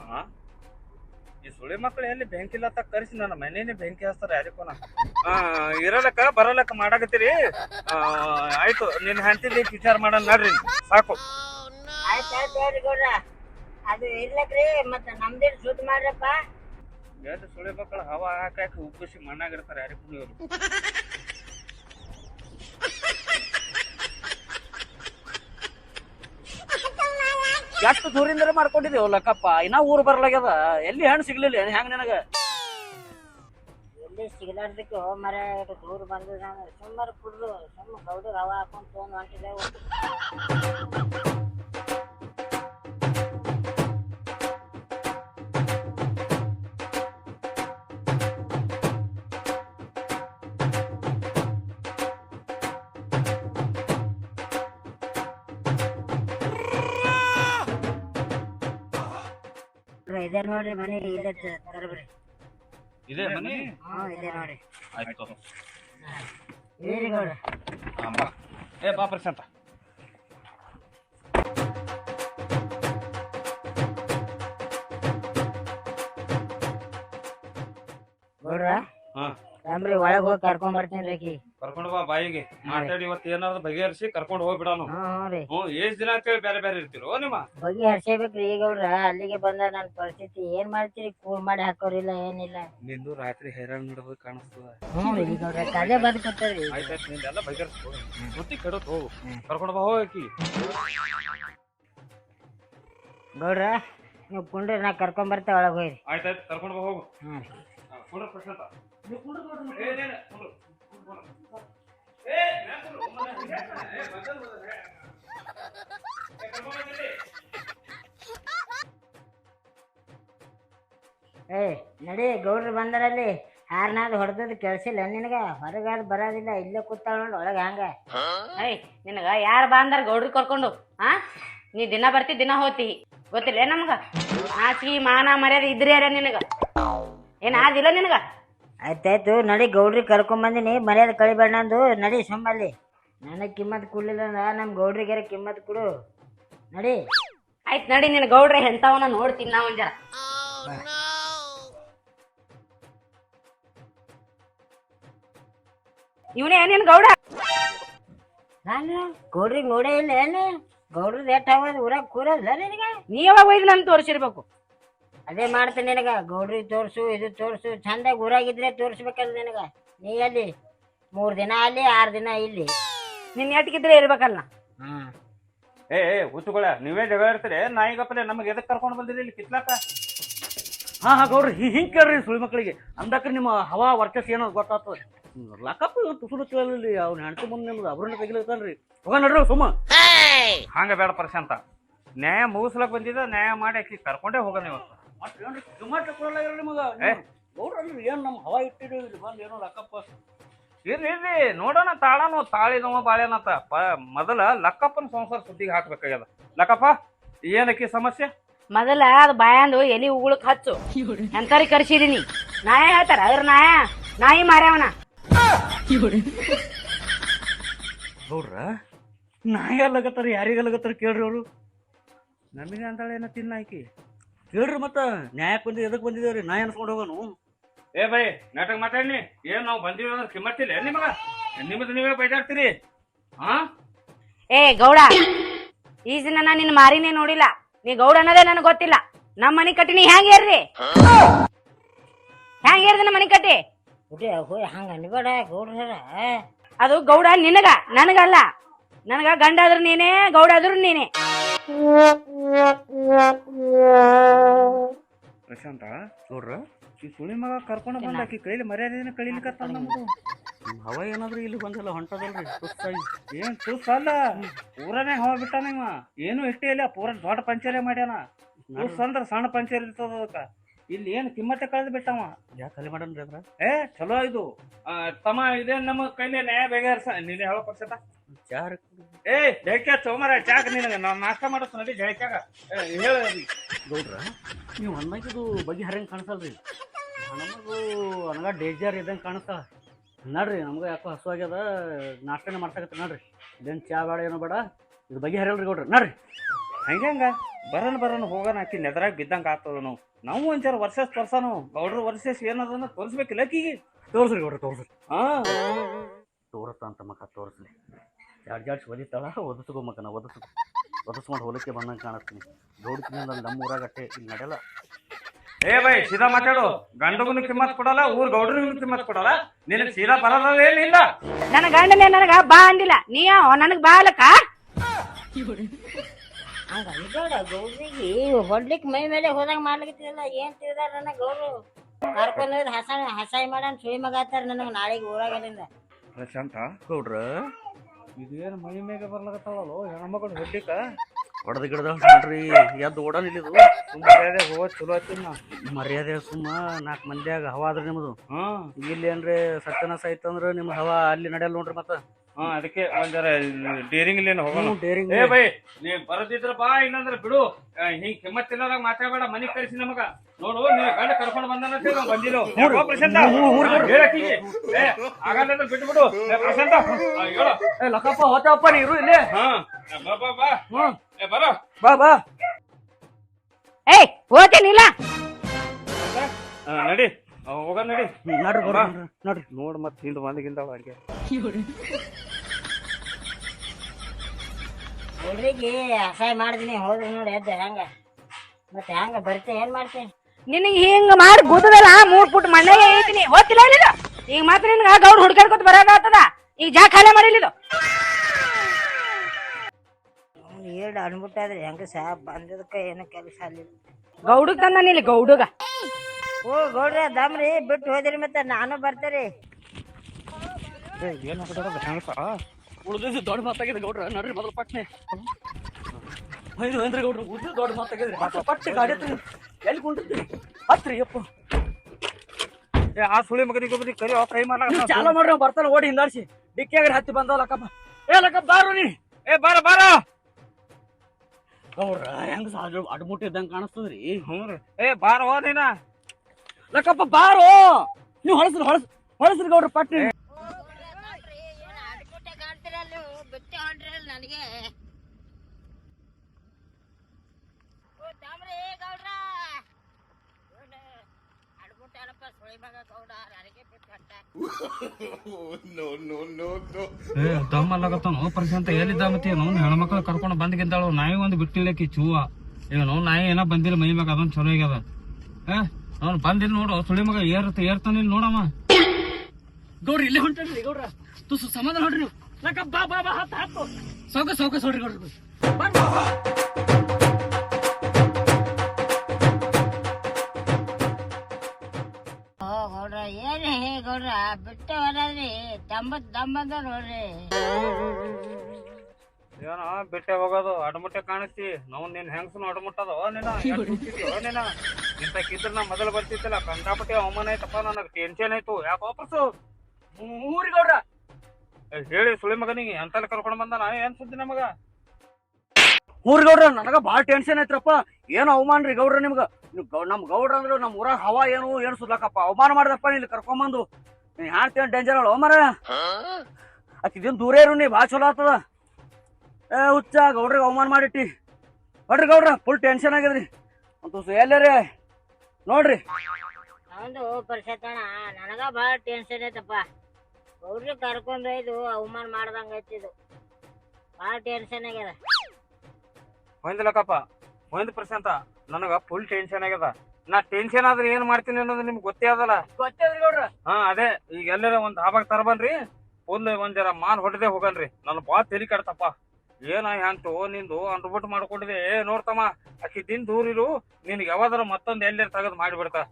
ಆ? ಈ ಸುಳಿ ಮಕ್ಳು ಎಲ್ಲಿ ಬೆಂಕಿ ಇಲ್ಲ ಕರೆಸಿ ನನ್ನ ಮನೇನೆ ಬೆಂಕಿ ಹಚ್ತಾರ ಯಾರಿಕೋನ ಇರಲಕ್ಕ ಬರಲಕ್ಕ ಮಾಡಾಕತ್ತೀರಿ. ಆಯ್ತು ನಿನ್ನ ಹೆಂಡತಿ ವಿಚಾರ ಮಾಡೋಣ ನಡ್ರಿ ಸಾಕು. ಹೇಳ್ರಿ ಗೌಡ್ರ. ಅದು ಇರ್ಲಕ್ರಿ ಮತ್ತೆ ಮಾಡ್ರಪ್ಪ. ಎರಡು ಸುಳಿ ಮಕ್ಕಳು ಹವಾ ಹಾಕಾಕ ಉಪ್ಪಿಸಿ ಮಣ್ಣಾಗಿರ್ತಾರೆ ಯಾರಿಗೂ ಎಷ್ಟು ದೂರಿಂದ ಮಾಡ್ಕೊಂಡಿದ್ದೇವು ಲಕ್ಕಪ್ಪ? ಇನ್ನ ಊರು ಬರ್ಲಾಗ್ಯದ. ಎಲ್ಲಿ ಹಣ್ಣು ಸಿಗ್ಲಿಲ್ಲ ಹೆಂಗ್ ನಿನಗ? ಎಲ್ಲಿ ಸಿಗಲಾರ್ದಕ್ಕೆ ಮರ ದೂರ ಬಂದು ನಾನು ಸುಮ್ಮನೆ ಕುಡ್ದು ಸುಮ್ಮನೆ ಹೌದು ಹವಾ ಹಾಕೊಂಡು ತೊಗೊಂಡು ಇದೆ ನೋಡ್ರಿ ಮನೆ ಇದೆ ತರಬ್ರಿ ಇದೆ ಮನೆ? ಹಾ ಇದೆ ನೋಡ್ರಿ. ಆಯ್ತು. ಏರಿ ಗೌಡ ಏ ಬಾ ಪ್ರಶಾಂತ. ಗೌಡ್ರ ಹಾ. ಒಳಗ್ ಹೋಗಿ ಕರ್ಕೊಂಡ್ ಬರ್ತೀನಿ ರೀ ಕರ್ಕೊಂಡು ಬಾ ಬಾಯಿಗೆ. ಮಾತಾಡಿ ಇವತ್ತು ಏನಾದ್ರು ಬಗೆಹರಿಸಿ ಕರ್ಕೊಂಡು ಹೋಗ್ಬಿಡೋನು. ಹ್ಞೂ ಹ್ಞೂ ರೀ. ಹ್ಞೂ ಎಷ್ಟ್ ದಿನ ಅಂತೇಳಿ ಬೇರೆ ಬೇರೆ ಇರ್ತಿರೋ ನಿಮ್ಮ. ಬಗೆ ಹರ್ಸೇಬೇಕ್ರಿ ಈಗ ಅವ್ರ ಅಲ್ಲಿಗೆ ಬಂದ ನನ್ನ ಪರಿಸ್ಥಿತಿ. ಏನ್ ಮಾಡ್ತೀರಿ? ಕೂಲ್ ಮಾಡಿ ಹಾಕೋರಿಲ್ಲ ಏನಿಲ್ಲ. ನಿಂದು ರಾತ್ರಿ ಹೈರಾಣ ನಡೆದು ಕಾಣಿಸ್ತದ. ಹ್ಞೂ ರೀ ಗೌಡ್ರ ತಲೆ ಬಂದ್ ಕೂತದ್ರಿ ಆಯ್ತಾಯ್ತು ನಿಂದೆಲ್ಲ ಬಗೆಹರಿಸ್ಕೊ. ಸುತ್ತಿ ಕೆಡತ್ ಹೋಗು. ಕರ್ಕೊಂಡು ಬಾ ಹೋಗಿ ಗೌಡ್ರ ನೀವು ಕುಂಡ್ರಿ ನಾ ಕರ್ಕೊಂಡ್ ಬರ್ತೆ ಒಳಗೆ ಹೋಯ್ರಿ. ಆಯ್ತಾಯ್ತು ಕರ್ಕೊಂಡು ಬಾ ಹೋಗು. ಹ್ಞೂ ರೀ ಹಾ, ಕುಂಡ್ರು ಪ್ರಶಾಂತ. ನೀವು ಕುಂಡ್ರು ನೋಡ್ರಿ. ಏ, ಏ, ಏ, ಕುಂಡ್ರು. ಏ, ಬಂದಿರಿ. ನಡಿ ಗೌಡ್ರು ಬಂದರಲ್ಲಿ ಹಾರ್ನಾದ್ ಹೊಡೆದದ್ ಕೆಲ್ಸಿಲ್ಲ ನಿನಗ ಹೊರಗಾದ್ ಬರೋದಿಲ್ಲ ಇಲ್ಲೇ ಕೂತಾಳ ನೋಡಿ ಒಳಗ ಹಂಗ ಐ ನಿನಗ ಯಾರ ಬಾ ಅಂದಾರ ಗೌಡ್ರಿ ಕರ್ಕೊಂಡು? ಹಾ ನೀ ದಿನ ಬರ್ತಿ ದಿನ ಹೋತಿ. ಗೊತ್ತಿಲ್ಲ ನಮ್ಗ? ಆಸಿ ಮಾನ ಮರ್ಯಾದೆ ಇದ್ರಿ ಯಾರ ನಿನಗ? ಏನ್ ಆದಿಲ್ಲ ನಿನಗ? ಆಯ್ತಾಯ್ತು ನಡಿ ಗೌಡ್ರಿ ಕರ್ಕೊಂಬಂದಿನಿ ಮರ್ಯಾದೆ ಕಳಿಬೇಡ ನಂದು. ನಡಿ ಸುಮ್ಮಲ್ಲಿ. ನನಗೆ ಕಿಮ್ಮತ್ ಕೊಡ್ಲಿಲ್ಲ ಅಂದ್ರ ನಮ್ ಗೌಡ್ರಿಗಾರ ಕಿಮ್ಮತ್ ಕೊಡು. ನಡಿ. ಆಯ್ತು ನಡಿ ನಿನ್ನ ಗೌಡ್ರೆ ಎಂತವನ ನೋಡ್ತೀನಿ ನಾ ಒಂದ್ ಜರ. ಇವನೇ ನಿನ್ನ ಗೌಡ? ನಾನು ಗೌಡ್ರಿಗೆ ನೋಡೇ ಇಲ್ಲ ಏನು? ಗೌಡ್ರದ್ದು ಎಷ್ಟ್ ಆಗೋದು ಊರಾಗ ಕೂರೋದಿಲ್ಲ ನಿನಗೆ? ನೀ ಯಾವಾಗ ಒಯ್ದು ನಾನು ತೋರಿಸಿರ್ಬೇಕು? ಅದೇ ಮಾಡ್ತೇನೆ ನಿನಗ. ಗೌಡ್ರಿ ತೋರ್ಸು ಇದು ತೋರ್ಸು. ಚಂದ ಊರಾಗಿದ್ರೆ ತೋರ್ಸ್ಬೇಕಲ್ಲ ನಿನಗ. ನೀ ಅಲ್ಲಿ ಮೂರ್ ದಿನ ಅಲ್ಲಿ ಆರ್ ದಿನ ಇಲ್ಲಿ. ನಿನ್ ಎಟ್ಕಿದ್ರೆ ಇರ್ಬೇಕಲ್ಲ. ಹ್ಮ್. ಏ ಏ ಹುಚ್ಚುಗಳ ನೀವೇ ಜಗಳ ಇರ್ತೀರಿ ನಾಯಿಗಪ್ಪಲೆ ನಮಗೆ ಎದಕ್ ಕರ್ಕೊಂಡು ಬಂದಿರಿ ಇಲ್ಲಿ ಕಿತ್ಲಾಕ? ಹಾ ಹಾ ಗೌಡ್ರಿ ಹಿ- ಹಿಂಗ್ ಕೇಳ್ರಿ ಸುಳಿ ಮಕ್ಕಳಿಗೆ. ಅಂದಕ್ರ ನಿಮ್ಮ ಹವಾ ವರ್ಚಸ್ ಏನೋ ಗೊತ್ತಾಗ್ತದೆ. ಲಕ್ಕಪ್ಪ ತುಸುಡು ಕೇಳಲಿ ಅವ್ನ ಹೆಂಡತಿ ಮುಂದೆ ನಿಮ್ದು ಅವ್ರನ್ನ ತೆಗಿಲತ್ತಾನ್ರಿ ಹೋಗ ನಡ್ರಿ ಸುಮ್ಮ. ಹಂಗ ಬೇಡ ಪ್ರಶಾಂತ. ನ್ಯಾಯ ಮುಗಿಸ್ಲಕ್ ಬಂದಿದ್ದ ನ್ಯಾಯ ಮಾಡಿ ಆಕಿ ಕರ್ಕೊಂಡೇ ಹೋಗೋಣ ಇವತ್ತು. ಮತ್ತೇನ್ರಿ? ಕಿಮ್ಮಟ್ಟ ಕೊಡಲ್ಲ ಇರ್ರಿ ಮಗ. ಗೌಡ್ರಿ ಏನ್ ನಮ್ಮ ಹವಾ ಇಲ್ಲಿ ಬಂದ್ ಏನೋ ಲಕ್ಕಪ್ಪ. ಇರ್ಲಿ ಇರ್ಲಿ ನೋಡೋಣ ತಾಳನೋ ತಾಳಿದವ ಬಾಳೆನತ ಪ ಮೊದಲ ಲಕ್ಕಪ್ಪನ ಸಂಸಾರ ಸುದ್ದಿಗೆ ಹಾಕ್ಬೇಕಾಗ್ಯದ. ಲಕ್ಕಪ್ಪ ಏನಕ್ಕೆ ಸಮಸ್ಯೆ? ಮೊದಲ ಅದು ಬಾಯಾಂದು ಎಲಿ ಉಗುಳಕ್ ಹಚ್ಚು. ಎಂತಾರಿ ಕರ್ಸಿದೀನಿ? ನಾಯ ಹೇಳ್ತಾರ ಅದ್ರ ನಾಯ? ನಾಯಿ ಮಾರ್ಯಾವನ? ಗೌಡ್ರ ನಾಯಿ ಅಲ್ಲಗತ್ತಾರ ಯಾರಿಗೆ ಅಲ್ಲಗತ್ತಾರ ಕೇಳ್ರಿ ಅವರು? ನಮಗೆ ಅಂತಾಳೆ ಏನ ತಿನ್ನ ಕೇಳ್ರಿ ಮತ್ತ ನ್ಯಾಯಕ್ಕೆ ಬಂದಿದ್ದು ಎದಕ್ಕೆ ಬಂದಿದ್ದೇವ್ರಿ ನಾ ಅನ್ಸ್ಕೊಂಡು ಹೋಗೋನು? ಏ ಬೈ ನಾಟಕ ಮಾತಾಡ್ನಿ. ಏನ್ ನಾವು ಬಂದಿವಿ ಕಿಮ್ಮತ್ತಿಲ್ಲ ಕಿಮ್ಮತ್ತಿಲ್ಲ ನಿಮಗ? ನಿಮ್ಮದು ನೀವೇ ಬೈದಾಡ್ತೀರಿ? ಹಾ ಏ ಗೌಡ ಈ ದಿನ ನಾ ನಿನ್ನ ಮಾರಿನೇ ನೋಡಿಲ್ಲ. ನೀ ಗೌಡ ಅನ್ನೋದೇ ನನಗೆ ಗೊತ್ತಿಲ್ಲ. ನಮ್ಮ ಮನಿ ಕಟ್ಟಿ ನೀ ಹ್ಯಾಂಗ ಏರ್ರಿ? ಹ್ಯಾಂಗ ಏರ್ದಿ ನಮ್ಮ ಮನಿ ಕಟ್ಟಿ? ಹೋಯ್ ಹಂಗ ಅನ್ಬೇಡ ಗೌಡ್ರ ಅದು ಗೌಡ ನಿನಗ ನನಗಲ್ಲ. ನನಗ ಗಂಡ ಆದ್ರೂ ನೀನೇ ಗೌಡ ಆದ್ರೂ ನೀನೇ. ಪ್ರಶಾಂತ ನೋಡ್ರ? ಈ ಸುಳಿ ಮಗ ಕರ್ಕೊಂಡು ಬಂದ ಆಕಿ ಕೈಲಿ ಮರ್ಯಾದೆನ ಕಳಿಲಿಕತ್ತ ನಮ್ದು. ಹವ ಏನಾದ್ರೂ ಇಲ್ಲಿ ಬಂದಿಲ್ಲ ಹೊಂಟದಲ್ರಿ ಏನ್ ತುಸ್ ಅಲ್ಲ ಪೂರನೇ ಹವ ಬಿಟ್ಟಾನ ಇವ. ಏನು ಇಷ್ಟೇ ಇಲ್ಲ ಪೂರ ದೊಡ್ಡ ಪಂಚರೇ ಮಾಡ್ಯಾನ. ತುಸ್ ಅಂದ್ರ ಸಣ್ಣ ಪಂಚರ್ ಇರ್ತದ ಅದಕ್ಕ. ಇಲ್ಲಿ ಏನ್ ಕಿಮ್ಮತ್ತೆ ಕಳೆದ್ ಬಿಟ್ಟವ? ಯಾಕೆ ಕಲಿ ಮಾಡನ್ರಿ ಅದ್ರ? ಏ ಚಲೋ ಇದು. ಆ, ತಮ್ಮ ಇದೇನ್ ನಮ್ಮ ಕೈಲಿ ನ್ಯಾಯ ಬೇಗ ನೀನೇ ಹೇಳೋ ಪಕ್ಷತ ಚಾರ್ ಏ ಜಳಕ್ಯಾ ಸೋಮವಾರ ಚಾಕ ನಿನಗೆ. ನಾವು ನಾಷ್ಟ ಮಾಡಸ್ ನಡಿ ಜಳಕ್ಯಾಗ. ಹೇಳ ಗೌಡ್ರ ನೀವು ಅನ್ನಾಗಿದು ಬಗ್ಗೆ ಹರಂಗ್ ಕಾಣಿಸಲ್ರಿ. ನಮಗೂ ಅನಗ ಡೇಂಜರ್ ಇದ್ದಂಗೆ ಕಾಣಿಸ್ತಾಳ ನೋಡ್ರಿ ನಮ್ಗೆ ಯಾಕೋ ಹಸು ಆಗ್ಯದ ನಾಷ್ಟನೇ ಮಾಡ್ಸಕತ್ತ ನೋಡ್ರಿ. ಇದೇನು ಚಾ ಬೇಡ ಏನೋ ಬೇಡ. ಇದು ಬಗ್ಗೆ ಹರಿಯಲ್ರಿ ಗೌಡ್ರಿ ನೋಡ್ರಿ. ಹಂಗ ಬರೋಣ ಬರೋಣ ಹೋಗೋಣ ಆಕಿ ನೆದರಾಗ ಬಿದ್ದಂಗೆ ಆಗ್ತದ ನಾವು. ನಾವು ಒಂಚೂರ ವರ್ಷಸ್ ತೋರ್ಸನು. ಗೌಡ್ರ ವರ್ಷಸ್ ಏನದನ್ನ ತೋರಿಸ್ಬೇಕಿಲ್ಲ ಆಕಿಗೆ? ತೋರ್ಸ್ರಿ ಗೌಡ್ರಿ ತೋರ್ಸ್ರಿ. ಹಾ. ತೋರತ್ತ ಅಂತ ಮಕ್ಕ ತೋರಿಸ್ಲಿ ಜಾಡ್ ಜಾಡ್ಸ್ ಒದಿತಾಳ ಒದಸ್ಕೊ ಮಕ್ಕನ ಒದಿಸ್ ಒದಸ್ಕೊಂಡು ಹೊಲಕ್ಕೆ ಬಂದಂಗೆ ಕಾಣಿಸ್ತೀನಿ. ಗೌಡ್ತೀನಿ ನಮ್ಮ ಊರಾಗ ಅಟ್ಟೆ ಇಲ್ಲಿ ನಡೆಯಲ್ಲ. ಏ ಬೈ ಸೀದಾ ಮಾತಾಡು. ಗಂಡಗುನು ಕಿಮ್ಮತ್ ಕೊಡಲ್ಲ ಊರ್ ಗೌಡ್ರಿಗೂ ಕಿಮ್ಮತ್ ಕೊಡಲ್ಲ. ನಿನಗೆ ಸೀದಾ ಬರೋದೇನಿಲ್ಲ ನನ್ನ ಗಂಡನೇ ನನಗ ಬಾ ಅಂದಿಲ್ಲ. ನೀ ನನಗೆ ಬಾ ಅಲ್ಲಕ್ಕ? ಹಂಗ ಅನ್ಬೇಡ ಗೌಡ್ರಿಗೆ ಹೊಡ್ಲಿಕ್ ಮೈ ಮೇಲೆ ಹೋದಾಗ ಮಾಡ್ಲಿಕ್ಕಿಲ್ಲ ಏನ್ ತಿಳಿದಾರ ನನ್ನ ಗೌಡ್ರು ಕರ್ಕೊಂಡ್ ಹೋಗಿ ಹಸ ಹಸಾಯಿ ಮಾಡನ್ ಸುಳಿ ಮಗ ಆತಾರ ನನಗೆ ನಾಳೆಗೆ ಊರಾಗಲಿಂದ ಪ್ರಶಾಂತ ಗೌಡ್ರ. ಇದೇನು ಮೈ ಮೇಗ ಬರ್ಲಾಗತ್ತಾವಲ್ಲ ಹೆಣ್ಮಕ್ಳು ಹೊಡ್ಲಿಕ್ಕ? ಹೊಡೆದ ಗಿಡದ ನೋಡ್ರಿ ಎದ್ದು ಓಡಲಿದ್ದು ಮರ್ಯಾದೆ ಹೋಗ ಚಲೋ ಆಯ್ತಿನ ಮರ್ಯಾದೆ ಸುಮ್ಮ ನಾಲ್ಕು ಮಂದಿಯಾಗ ಹವಾ ಅದ್ರಿ ನಿಮ್ದು. ಹ್ಮ್. ಇಲ್ಲಿ ಏನ್ರಿ ಸತ್ಯನಾಶ ಆಯ್ತಂದ್ರ ನಿಮ್ಮ ಹವಾ ಅಲ್ಲಿ ನಡೆಯಲ್ಲ ನೋಡ್ರಿ ಮತ್ತ. ಹಾ ಅದಕ್ಕೆ ಒಂದರ ಡೇರಿಂಗ್ ಇಲ್ಲಿ ಹೋಗೋಣ. ಡೇರಿಂಗ್ ಏ ಬೈ ನೀ ಬರದಿದ್ರ ಬಾ ಇಲ್ಲಂದ್ರ ಬಿಡು. ಹಿಂಗ್ ಕಿಮ್ಮತ್ ಇಲ್ಲದಾಗ ಮಾತಾಡಬೇಡ ಮನಿ ಕರೆಸಿ ನಮಗ. ನೋಡು ನೀ ಗಂಡ ಕರ್ಕೊಂಡು ಬಂದಾನ ನಾವ್ ಬಂದಿಲ್ಲ ಪ್ರಶಾಂತ? ಹೇಳಕ್ಕಿಗೆ ಏ ಆಗಲ್ಲ ಬಿಟ್ಟು ಬಿಡು ಏ ಪ್ರಶಾಂತ ಹೇಳು. ಏ ಲಕ್ಕಪ್ಪ ಹೋತಪ್ಪ ನೀರು ಇಲ್ಲಿ. ಹಾ ಬಾ ಬಾ ಬಾ. ಹ್ಮ್. ಏ ಬರೋ. ಬಾ ಬಾ. ಏ ಹೋಗ್ತೇನಿಲ್ಲ ಆ, ನಡಿ. ಹೋಗೋಣ ನಡಿ. ನಡ್ರಿ ನೋಡ್ರಿ ನೋಡ್ ಮತ್ ಹಿಂದ್ ಬಂದಿಗಿಂದವ ಹಂಗೆ ಹುಡುಗಿ ಹಸಾಯಿ ಮಾಡಿದೀನಿ ನೋಡಿ ಎದ್ದ ಹೆಂಗ? ಮತ್ತೆ ಹೆಂಗ ಬರ್ತೆ ಏನ್ ಮಾಡ್ತೀನಿ ನಿನಗೆ ಹಿಂಗ ಮಾಡಿ ಗುದ್ದದಲ್ಲ ಮೂರ್ ಫುಟ್ ಮಣ್ಣಾಗ ಐತಿನಿ ಹೋಗ್ತಿಲ್ಲ ಇಲ್ಲ ಈಗ ಮಾತ್ರ ನಿನ್ಗ ಗೌಡ್ ಹುಡ್ಕಾಡ್ಕೊತ ಬರಾಕತ್ತದ ಈಗ ಜಾ ಖಾಲಿ ಮಾಡಿಲ್ಲ ಇದು. ಏಳು ಅನ್ಬಿಟ್ಟಾದ್ರಿ ಹೆಂಗ ಸಹ ಬಂದದಕ್ಕ ಏನು ಕೆಲಸ ಅಲ್ಲಿ ಗೌಡಗ್ ಇಲ್ಲಿ ಗೌಡಗ. ಓ ಗೌಡ್ರ ದಮ್ರಿ ಬಿಟ್ಟು ಹೋದ್ರಿ ಮತ್ತೆ ನಾನು ಬರ್ತೇರಿ ಏನ್ ಉಳ್ದಿದ್ದು ದೊಡ್ಡ ಮಾತಾಗಿದೆ ಗೌಡ್ರ ನಡ್ರಿ ಮೊದಲು ಪಟ್ನೆ. ಅಂದ್ರೆ ಗೌಡ್ರ ಉಳ್ದಿದ್ದು ದೊಡ್ಡ ಮಾತಾಗಿದ್ರಿ ಪಟ್ಟೆ ಗಾಡಿ ಹತ್ರ. ಎಲ್ಲಿ ಕೊಂಡಿದ್ರಿ ಹತ್ರಿ ಯಪ್ಪ. ಏ ಆ ಸುಳಿ ಮಗನಿಗೆ ಒಬ್ಬನಿಗೆ ಕರಿ ಕೈ ನೀವು ಮಾಡ್ಲಾಕ ಚಾಲ ಮಾಡ್ರಿ ಬರ್ತಾನೆ ಓಡಿ ಹಿಂದಾಡ್ಸಿ. ಡಿಕ್ಕಿಯಾಗ ಹತ್ತಿ ಬಂದವ ಲಕ್ಕಪ್ಪ ಏ ಲಕ್ಕಪ್ಪ ಬಾರು ನೀ. ಏ ಬಾರ ಬಾರ. ಗೌಡ್ರ ಹೆಂಗ ಸಾಜು ಅಡ್ಮುಟ್ಟಿ ಇದ್ದಂಗ ಕಾಣಿಸ್ತದ್ರಿ. ಹ್ಞೂ ರೀ. ಏ ಬಾರ ಹೋದ ಲಕ್ಕಪ್ಪ ಬಾರು. ನೀವು ಹೊಳಸ್ರಿ ಹೊಳಸ್ ಹೊಳಸ್ರಿ ಗೌಡ್ರ ಪಟ್ಟಿ ನನಗೆ. ಎಲ್ಲಿದ್ದ ಮತ್ತೆ ಹೆಣ್ಮಕ್ಳು ಕರ್ಕೊಂಡು ಬಂದ್ಗಿದ್ದಾಳು ನಾಯಿ ಒಂದು ಬಿಟ್ಟಿಲ್ಲಕಿ ಚೂವ. ಈಗ ನಾವು ನಾಯಿ ಏನೋ ಬಂದಿಲ್ಲ ಮೈ ಮ್ಯಾಗ ಅದೊಂದು ಚಲೋ ಆಗ್ಯದ. ಏ ಅವ್ನು ಬಂದಿಲ್ಲ ನೋಡು. ಸುಳಿ ಮಗ ಏರ್ತ ಏರ್ತಾನಿಲ್ಲ ನೋಡಮ್ಮ. ಗೌಡ್ರಿ ಇಲ್ಲೇ ಹೊಂಟ್ರಿ ಗೌಡ್ರ. ತುಸು ಸಮಾಧಾನ ಹೊಡ್ರಿ ನೀವು. ಲಕ್ಕಪ್ಪ ಬಾ ಬಾ ಬಾ ಹತ್ತು. ಹತ್ತು ಸೌಕ ಸೌಕ ಸೋಡ್ರಿ ಕೊಡ್ರಿ. ಓ ಗೌಡ್ರ ಏನ್ ಹೇ ಗೌಡ್ರ ಬಿಟ್ಟು ಹೊರದ್ರಿ ತಂಬತ್ ದಮ್ಮದ ನೋಡ್ರಿ. ಏನೋ ಬಿಟ್ಟೆ ಹೋಗೋದು ಅಡಮುಟ್ಟೆ ಕಾಣಿಸ್ತಿ. ನಾವು ನಿನ್ ಹೆಂಗಸನು ಅಡಮುಟ್ಟದ ನಿನ್ನ? ಇಂತಕ್ಕಿದ್ರ ನಾ ಮೊದಲು ಬರ್ತಿದ್ದಿಲ್ಲ. ಕಂಡಾಪಟ್ಟಿ ಅವಮಾನ ಆಯ್ತಪ್ಪ ನನಗೆ ಟೆನ್ಷನ್ ಆಯ್ತು. ಯಾಕೆ ವಾಪಸ್ಸು? ಮೂರಿ ಗೌಡ್ರ. ಹೇಳಿ ಸುಳಿ ಮಗನಿಗೆ ಎಂತಲ್ಲಿ ಕರ್ಕೊಂಡು ನಾ ಏನ್ ಸುದ್ದಿ ನಮಗ? ಊರ್ ಗೌಡ್ರ ನನಗ ಬಾಳ ಟೆನ್ಷನ್ ಐತ್ರಪ್ಪ. ಏನು ಅವಮಾನ ರೀ ಗೌಡ್ರ ನಿಮ್ಗ? ನಮ್ ಗೌಡ್ರ ಅಂದ್ರೆ ನಮ್ ಊರಾಗ ಹವಾ ಏನು ಏನು ಸುದ್ಲಕ್ಕಪ್ಪ ಅವಮಾನ ಮಾಡ್ದಪ್ಪ ಇಲ್ಲಿ ಕರ್ಕೊಂಬಂದು ನೀ ಹಾಡ್ತೇನೆ ಡೇಂಜರ್ ಅಲ್ಲ ಮರ? ದಿನ ದೂರ ಇರು ನೀ ಭಾಳ ಚಲೋ ಆಗ್ತದ ಏ ಹುಚ್ಚ ಗೌಡ್ರಿಗೆ ಅವಮಾನ ಮಾಡಿಟ್ಟಿ. ಹೊಡ್ರಿ ಗೌಡ್ರ ಫುಲ್ ಟೆನ್ಷನ್ ಆಗ್ಯದ್ರಿ ಒಂದು ಎಲ್ಲರಿ ನೋಡ್ರಿ. ಅವಂದು ಪರಿಸತಣ ನನಗ ಭಾಳ ಟೆನ್ಷನ್ ಐತಪ್ಪ. ಗೌಡ್ರಿ ಕರ್ಕೊಂಡ್ ಒಯ್ದು ಅವಮಾನ ಮಾಡ್ದಂಗ ಐತಿದು ಭಾಳ ಟೆನ್ಷನ್ ಆಗ್ಯದ. ಹೊಂದಿಲಕ್ಕಪ್ಪ ಒಂದ್ ಪರ್ಸೆಂಟ್ ನನಗ ಫುಲ್ ಟೆನ್ಷನ್ ಆಗ್ಯದ. ನಾ ಟೆನ್ಷನ್ ಆದ್ರೆ ಏನ್ ಮಾಡ್ತೀನಿ ಅನ್ನೋದು ನಿಮ್ಗೆ ಗೊತ್ತೇ ಅದಲ್ಲ ಗೊತ್ತೇದ್ರಿ ಗೌಡ್ರ. ಹಾ ಅದೇ ಈಗ ಎಲ್ಲರ ಒಂದ್ ಹಬ್ಬಕ್ ತರಬನ್ರಿ. ಫುಲ್ ಒಂದ್ ಜರ ಮಾನ್ ಹೊಡೆದೇ ಹೋಗನ್ರಿ. ನನ್ ಬಾಳ ತಲಿ ಕಡ್ತಪ್ಪ. ಏನ ಹ್ಯಾಂತು ನಿಂದು ಅನ್ಬಿಟ್ಟು ಮಾಡ್ಕೊಂಡಿದೆ. ಏ ನೋಡ್ತಮ್ಮ ಅಕ್ಕಿ ದಿನ ದೂರ ಇರು ನಿನ್ಗೆ ಯಾವ್ದಾರ ಮತ್ತೊಂದು ಎಲ್ಲರ ತಗದ್ ಮಾಡಿಬಿಡ್ತಾ.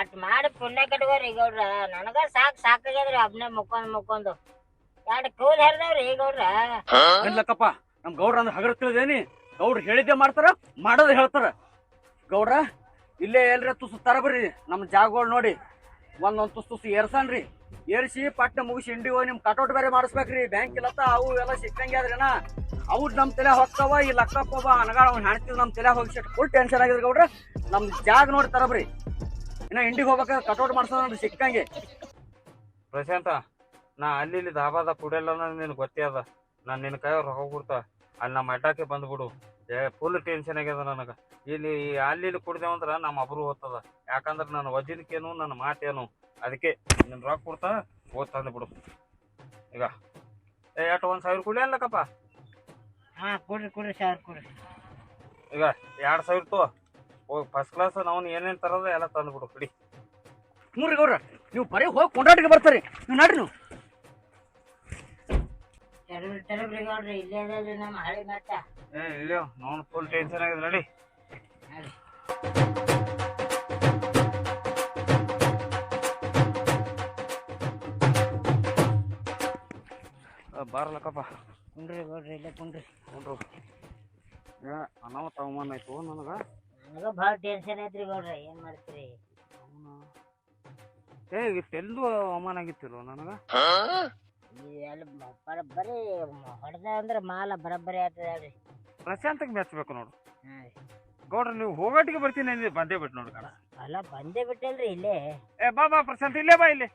ಅಟ್ ಮಾಡಿ ಪುಣ್ಯ ಕಟ್ಕೋರಿ ಗೌಡ್ರ. ನನಗ ಸಾಕ್ ಸಾಕಾಗ್ಯದ್ರಿ ಅಬ್ನೇ ಮುಕ್ಕೊಂಡ್ ಮುಕ್ಕೊಂದು. ಎರಡು ಕೂಲ್ ಹರಿದವ್ರಿ ಗೌಡ್ರ? ಇಲ್ಲಕ್ಕಪ್ಪ ನಮ್ ಗೌಡ್ರ ಅಂದ್ರೆ ಹಗರ ತಿಳಿದೇನಿ. ಗೌಡ್ರ ಹೇಳಿದ್ದೆ ಮಾಡ್ತಾರ ಮಾಡೋದ್ ಹೇಳ್ತಾರ. ಗೌಡ್ರ ಇಲ್ಲೇ ಎಲ್ರ ತುಸು ತರ ಬರ್ರಿ. ನಮ್ ಜಾಗಗಳು ನೋಡಿ. ಒಂದೊಂದು ತುಸು ತುಸು ಏರ್ಸನ್ರಿ. ಏರ್ಸಿ ಪಟ್ಟ ಮುಗಿಸಿ ಇಂಡಿ ಹೋಗಿ ನಿಮ್ ಕಟೌಟ್ ಬೇರೆ ಮಾಡಿಸ್ಬೇಕ್ರಿ. ಬ್ಯಾಂಕ್ ಇಲ್ಲತ್ತ ಅವು ಎಲ್ಲ ಸಿಕ್ಕಂಗೆ ಆದ್ರೇನ ಅವು ನಮ್ ತಲೆ ಹೋಗ್ತಾವ ಈ ಲಕ್ಕಪ್ಪ ಅನಗಾಳ ಅವ್ನ ಹೆಣ್ತಿದ್ ನಮ್ ತಲೆ ಹೋಗಿಸಿ ಫುಲ್ ಟೆನ್ಷನ್ ಆಗಿದ್ರಿ ಗೌಡ್ರ. ನಮ್ ಜಾಗ ನೋಡಿ ತರಬ್ರಿ ಇನ್ನ ಇಂಡಿಗೆ ಹೋಗ್ಬೇಕಾದ್ರೆ ಕಟೌಟ್ ಮಾಡ್ಸೋದ್ರಿ ಸಿಕ್ಕಂಗೆ ಪ್ರಶಾಂತ ನಾ ಅಲ್ಲಿ ಇಲ್ಲಿ ದಾಬಾದ ಕುಡಿಯಲ್ಲ ನಿನಗೆ ಗೊತ್ತೇ ಅದ. ನಾನ್ ನಿನ್ನ ಕೈ ರೊಕ್ಕ ಕೊಡ್ತಾ ಅಲ್ಲಿ ನಮ್ಮ ಅಡ್ಡಕ್ಕೆ ಬಂದ್ಬಿಡು ಏ ಫುಲ್ ಟೆನ್ಷನ್ ಆಗ್ಯದ ನನಗ. ಇಲ್ಲಿ ಅಲ್ಲಿ ಇಲ್ಲಿ ಕುಡ್ದೇವ ಅಂದ್ರ ನಮ್ಮ ಅಬ್ರು ಓದ್ತದ. ಯಾಕಂದ್ರ ನನ್ನ ವಜನಕ್ಕೇನು ನನ್ನ ಮಾತೇನು. ಅದಕ್ಕೆ ನಿನ್ ರೊಕ್ಕ ಕೊಡ್ತಾ ಓದ್ ತಂದು ಬಿಡು. ಈಗ. ಏ ಎಷ್ಟು ಒಂದ್ ಸಾವಿರ ಕುಡಿ ಅಲ್ಲಕಪ್ಪ ಹಾ ಕೊಡ್ರಿ ಕೊಡ್ರಿ ಸಾವಿರ ಕೊಡ್ರಿ. ಈಗ ಎರಡ್ ಸಾವಿರ ತೋ ಹೋಗಿ ಫಸ್ಟ್ ಕ್ಲಾಸ್ ನಾವು ಏನೇನು ತರೋದು ಎಲ್ಲ ತಂದು ಬಿಡು. ಬಿಡಿ ಮೂರಿ ಗೌರ ನೀವು ಬರೀ ಹೋಗಿ ಕೊಂಡಾಟಿಗೆ ಬರ್ತಾರೆ. ನೀವು ನಡ್ರಿ ನೀವು. ಇಲ್ಲ ಫುಲ್ ಟೆನ್ಷನ್ ಆಗಿದೆ ಬಾರಲಕ್ಕಪ್ಪ. ಕುಂಡ್ರಿ ಬರ್ರಿ ಇಲ್ಲೇ ಕುಂಡ್ರಿ. ಕುಂಡ್ರು. ಅನಾಹುತ ಅವಮಾನ ಆಯ್ತು ನನಗೆ. ನನಗ ಭಾಳ ಟೆನ್ಷನ್ ಐತ್ರಿ ಗೌಡ್ರ ಏನ್ ಮಾಡ್ತೀರಿ? ಏ ಇಷ್ಟೆಲ್ಲೂ ಅವಮಾನ ಆಗಿತ್ತಿಲ್ಲ ನನಗ? ಎಲ್ಲ ಬರಬ್ಬರಿ ಹೊಡೆದ ಅಂದ್ರೆ ಮಾಲ ಬರಬ್ಬರಿ ಆಗ್ತದ ಹೇಳ್ರಿ. ಪ್ರಶಾಂತಕ್ಕೆ ಮೆಚ್ಚಬೇಕು ನೋಡು. ಹಾ ರೀ. ಗೌಡ್ರ ನೀವು ಹೋಗೋಟಿಗೆ ಬರ್ತೀನಿ ಅಂದಿದ್ದು ಬಂದೇ ಬಿಟ್ಟು ನೋಡಿ ಕಣ. ಅಲ್ಲ ಬಂದೇ ಬಿಟ್ಟಲ್ರಿ ಇಲ್ಲೇ. ಏ ಬಾ ಬಾ ಪ್ರಶಾಂತ್ ಇಲ್ಲೇ ಬಾ ಇಲ್ಲಿ.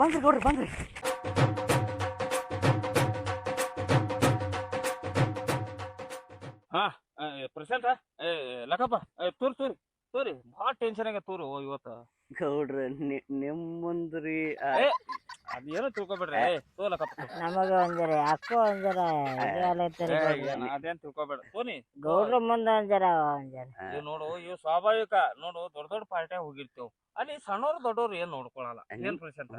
ಬಂದ್ರಿ ಗೌಡ್ರಿ ಬಂದ್ರಿ. ಪ್ರಶಾಂತ ಏ ಲಕ್ಕಪ್ಪ ಏ, ತೂರ್ ತೂರಿ ತೂರಿ ಭಾಳ ಟೆನ್ಷನ್ ಆಗ ತೂರು ಇವತ್ತು. ಗೌಡ್ರ ನಿಮ್ಮಂದ್ರಿ ಅದೇನೋ ತಿಳ್ಕೊಬೇಡ್ರಿ ಏ, ತೋ ಲಕ್ಕಪ್ಪ. ನಮಗ ಒಂದರ ಅಕ್ಕೋ ಒಂದರ ಅದೇನ್ ತಿಳ್ಕೊಬೇಡ. ತೋನಿ ಗೌಡ್ರ ಮುಂದ ಒಂದರ ಒಂದರ. ಇವ್ ನೋಡು ಇವ್ ಸ್ವಾಭಾವಿಕ ನೋಡು ದೊಡ್ಡ ದೊಡ್ಡ ಪಾರ್ಟ್ಯಾಗ ಹೋಗಿರ್ತೇವ್. ಅಲ್ಲಿ ಸಣ್ಣವ್ರು ದೊಡ್ಡವ್ರು ಏನ್ ನೋಡ್ಕೊಳಲ್ಲ. ಏನ್ ಪ್ರಶಾಂತ?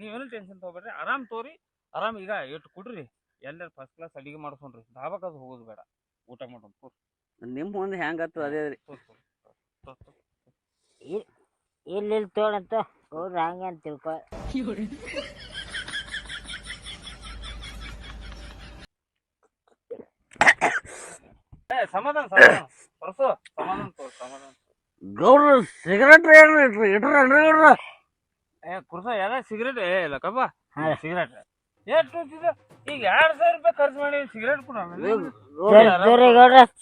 ನೀವೇನು ಟೆನ್ಷನ್ ತಗೋಬೇಡ್ರಿ ಆರಾಮ್ ತೋರಿ ಆರಾಮ್ ಈಗ ಇಟ್ಟು ಕುಡ್ರಿ ಎಲ್ಲರ ಫಸ್ಟ್ ಕ್ಲಾಸ್ ಅಡಿಗೆ ಮಾಡ್ಸೋಣ್ರಿ ಧಾಬಾಕ್ ಅದು ಹೋಗೋದು ಬೇಡ. ಊಟ ಮಾಡೋಣ. ನಿಮ್ಮ ನಿಮ್ ಮುಂದೆ ಹೆಂಗತ್ತು ಅದೇ ರೀ. ಇಲ್ಲಿ ಇಲ್ಲಿ ತೋಣಂತ ಗೌಡ್ರ ಹಂಗೆ ಅಂತ ತಿಳ್ಕೊ ಏ ಸಮಾಧಾನ ಸಮಾಧಾನ. ಪರಸು ಸಮಾಧಾನ ತೋರ್ ಸಮಾಧಾನ ಗೌಡ್ರ ಸಿಗರೇಟ್ ಏನ್ರಿ ಗೌಡ್ರ? ಏ ಕುರ್ಸ ಯಾರ ಸಿಗರೇಟ್? ಏ ಲಕ್ಕಪ್ಪ ಹಾ. ಸಿಗರೇಟ್. ಎಷ್ಟು ಇದು? ಈಗ ಎರಡ್ ಸಾವಿರ ರೂಪಾಯಿ ಖರ್ಚು ಮಾಡಿ ಸಿಗರೇಟ್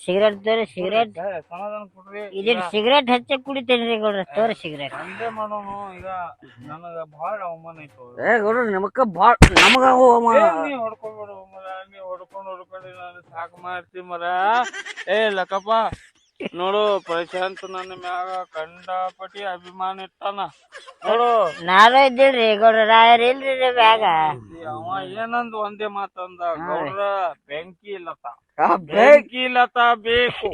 ಸಿಗರೇಟ್ ತೋರಿ ಸಿಗರೇಟ್. ಸಮಾಧಾನ ಕೊಡ್ರಿ. ಇದಿಟ್ ಸಿಗರೇಟ್ ಹಚ್ಚ ಕುಡಿತೇನ್ರಿ ಗೌಡ್ರ? ತೋರಿ ಸಿಗರೇಟ್. ಹಂಗೆ ಮಾಡೋನು ಈಗ ನನಗ ಬಹಳ ಅವಮಾನ ಆಯ್ತು ಏ ಗೌಡ್ರ ನಿಮಕ್ಕ ಬಾಳ್ ನಮಗ ಅವಮಾನ. ನೀ ಹೊಡ್ಕೊಂಡ್ಬಿಡು ಮರ ನೀ ಹೊಡ್ಕೊಂಡು ಹೊಡ್ಕೊಂಡು ನಾನು ಸಾಕು ಮಾಡ್ತಿ ಮರ. ಏ ಲಕ್ಕಪ್ಪ ನೋಡು ಪ್ರಶಾಂತ್ ನನ್ನ ಮ್ಯಾಗ ಕಂಡಾಪಟಿ ಅಭಿಮಾನ ಇಟ್ಟಾನ. ನೋಡು. ನಾನು ಇದ್ದೀಳ್ರಿ ಗೌಡ್ರ ರಾಯರ್ ಇಲ್ರಿ ರೀ ಬ್ಯಾಗ ಅವ ಏನಂದ್ ಒಂದೇ ಮಾತಂದ ಗೌಡ್ರ ಬೆಂಕಿ ಲತ ಬೇಕ್ ಬೆಂಕಿ. ಲತ ಬೇಕು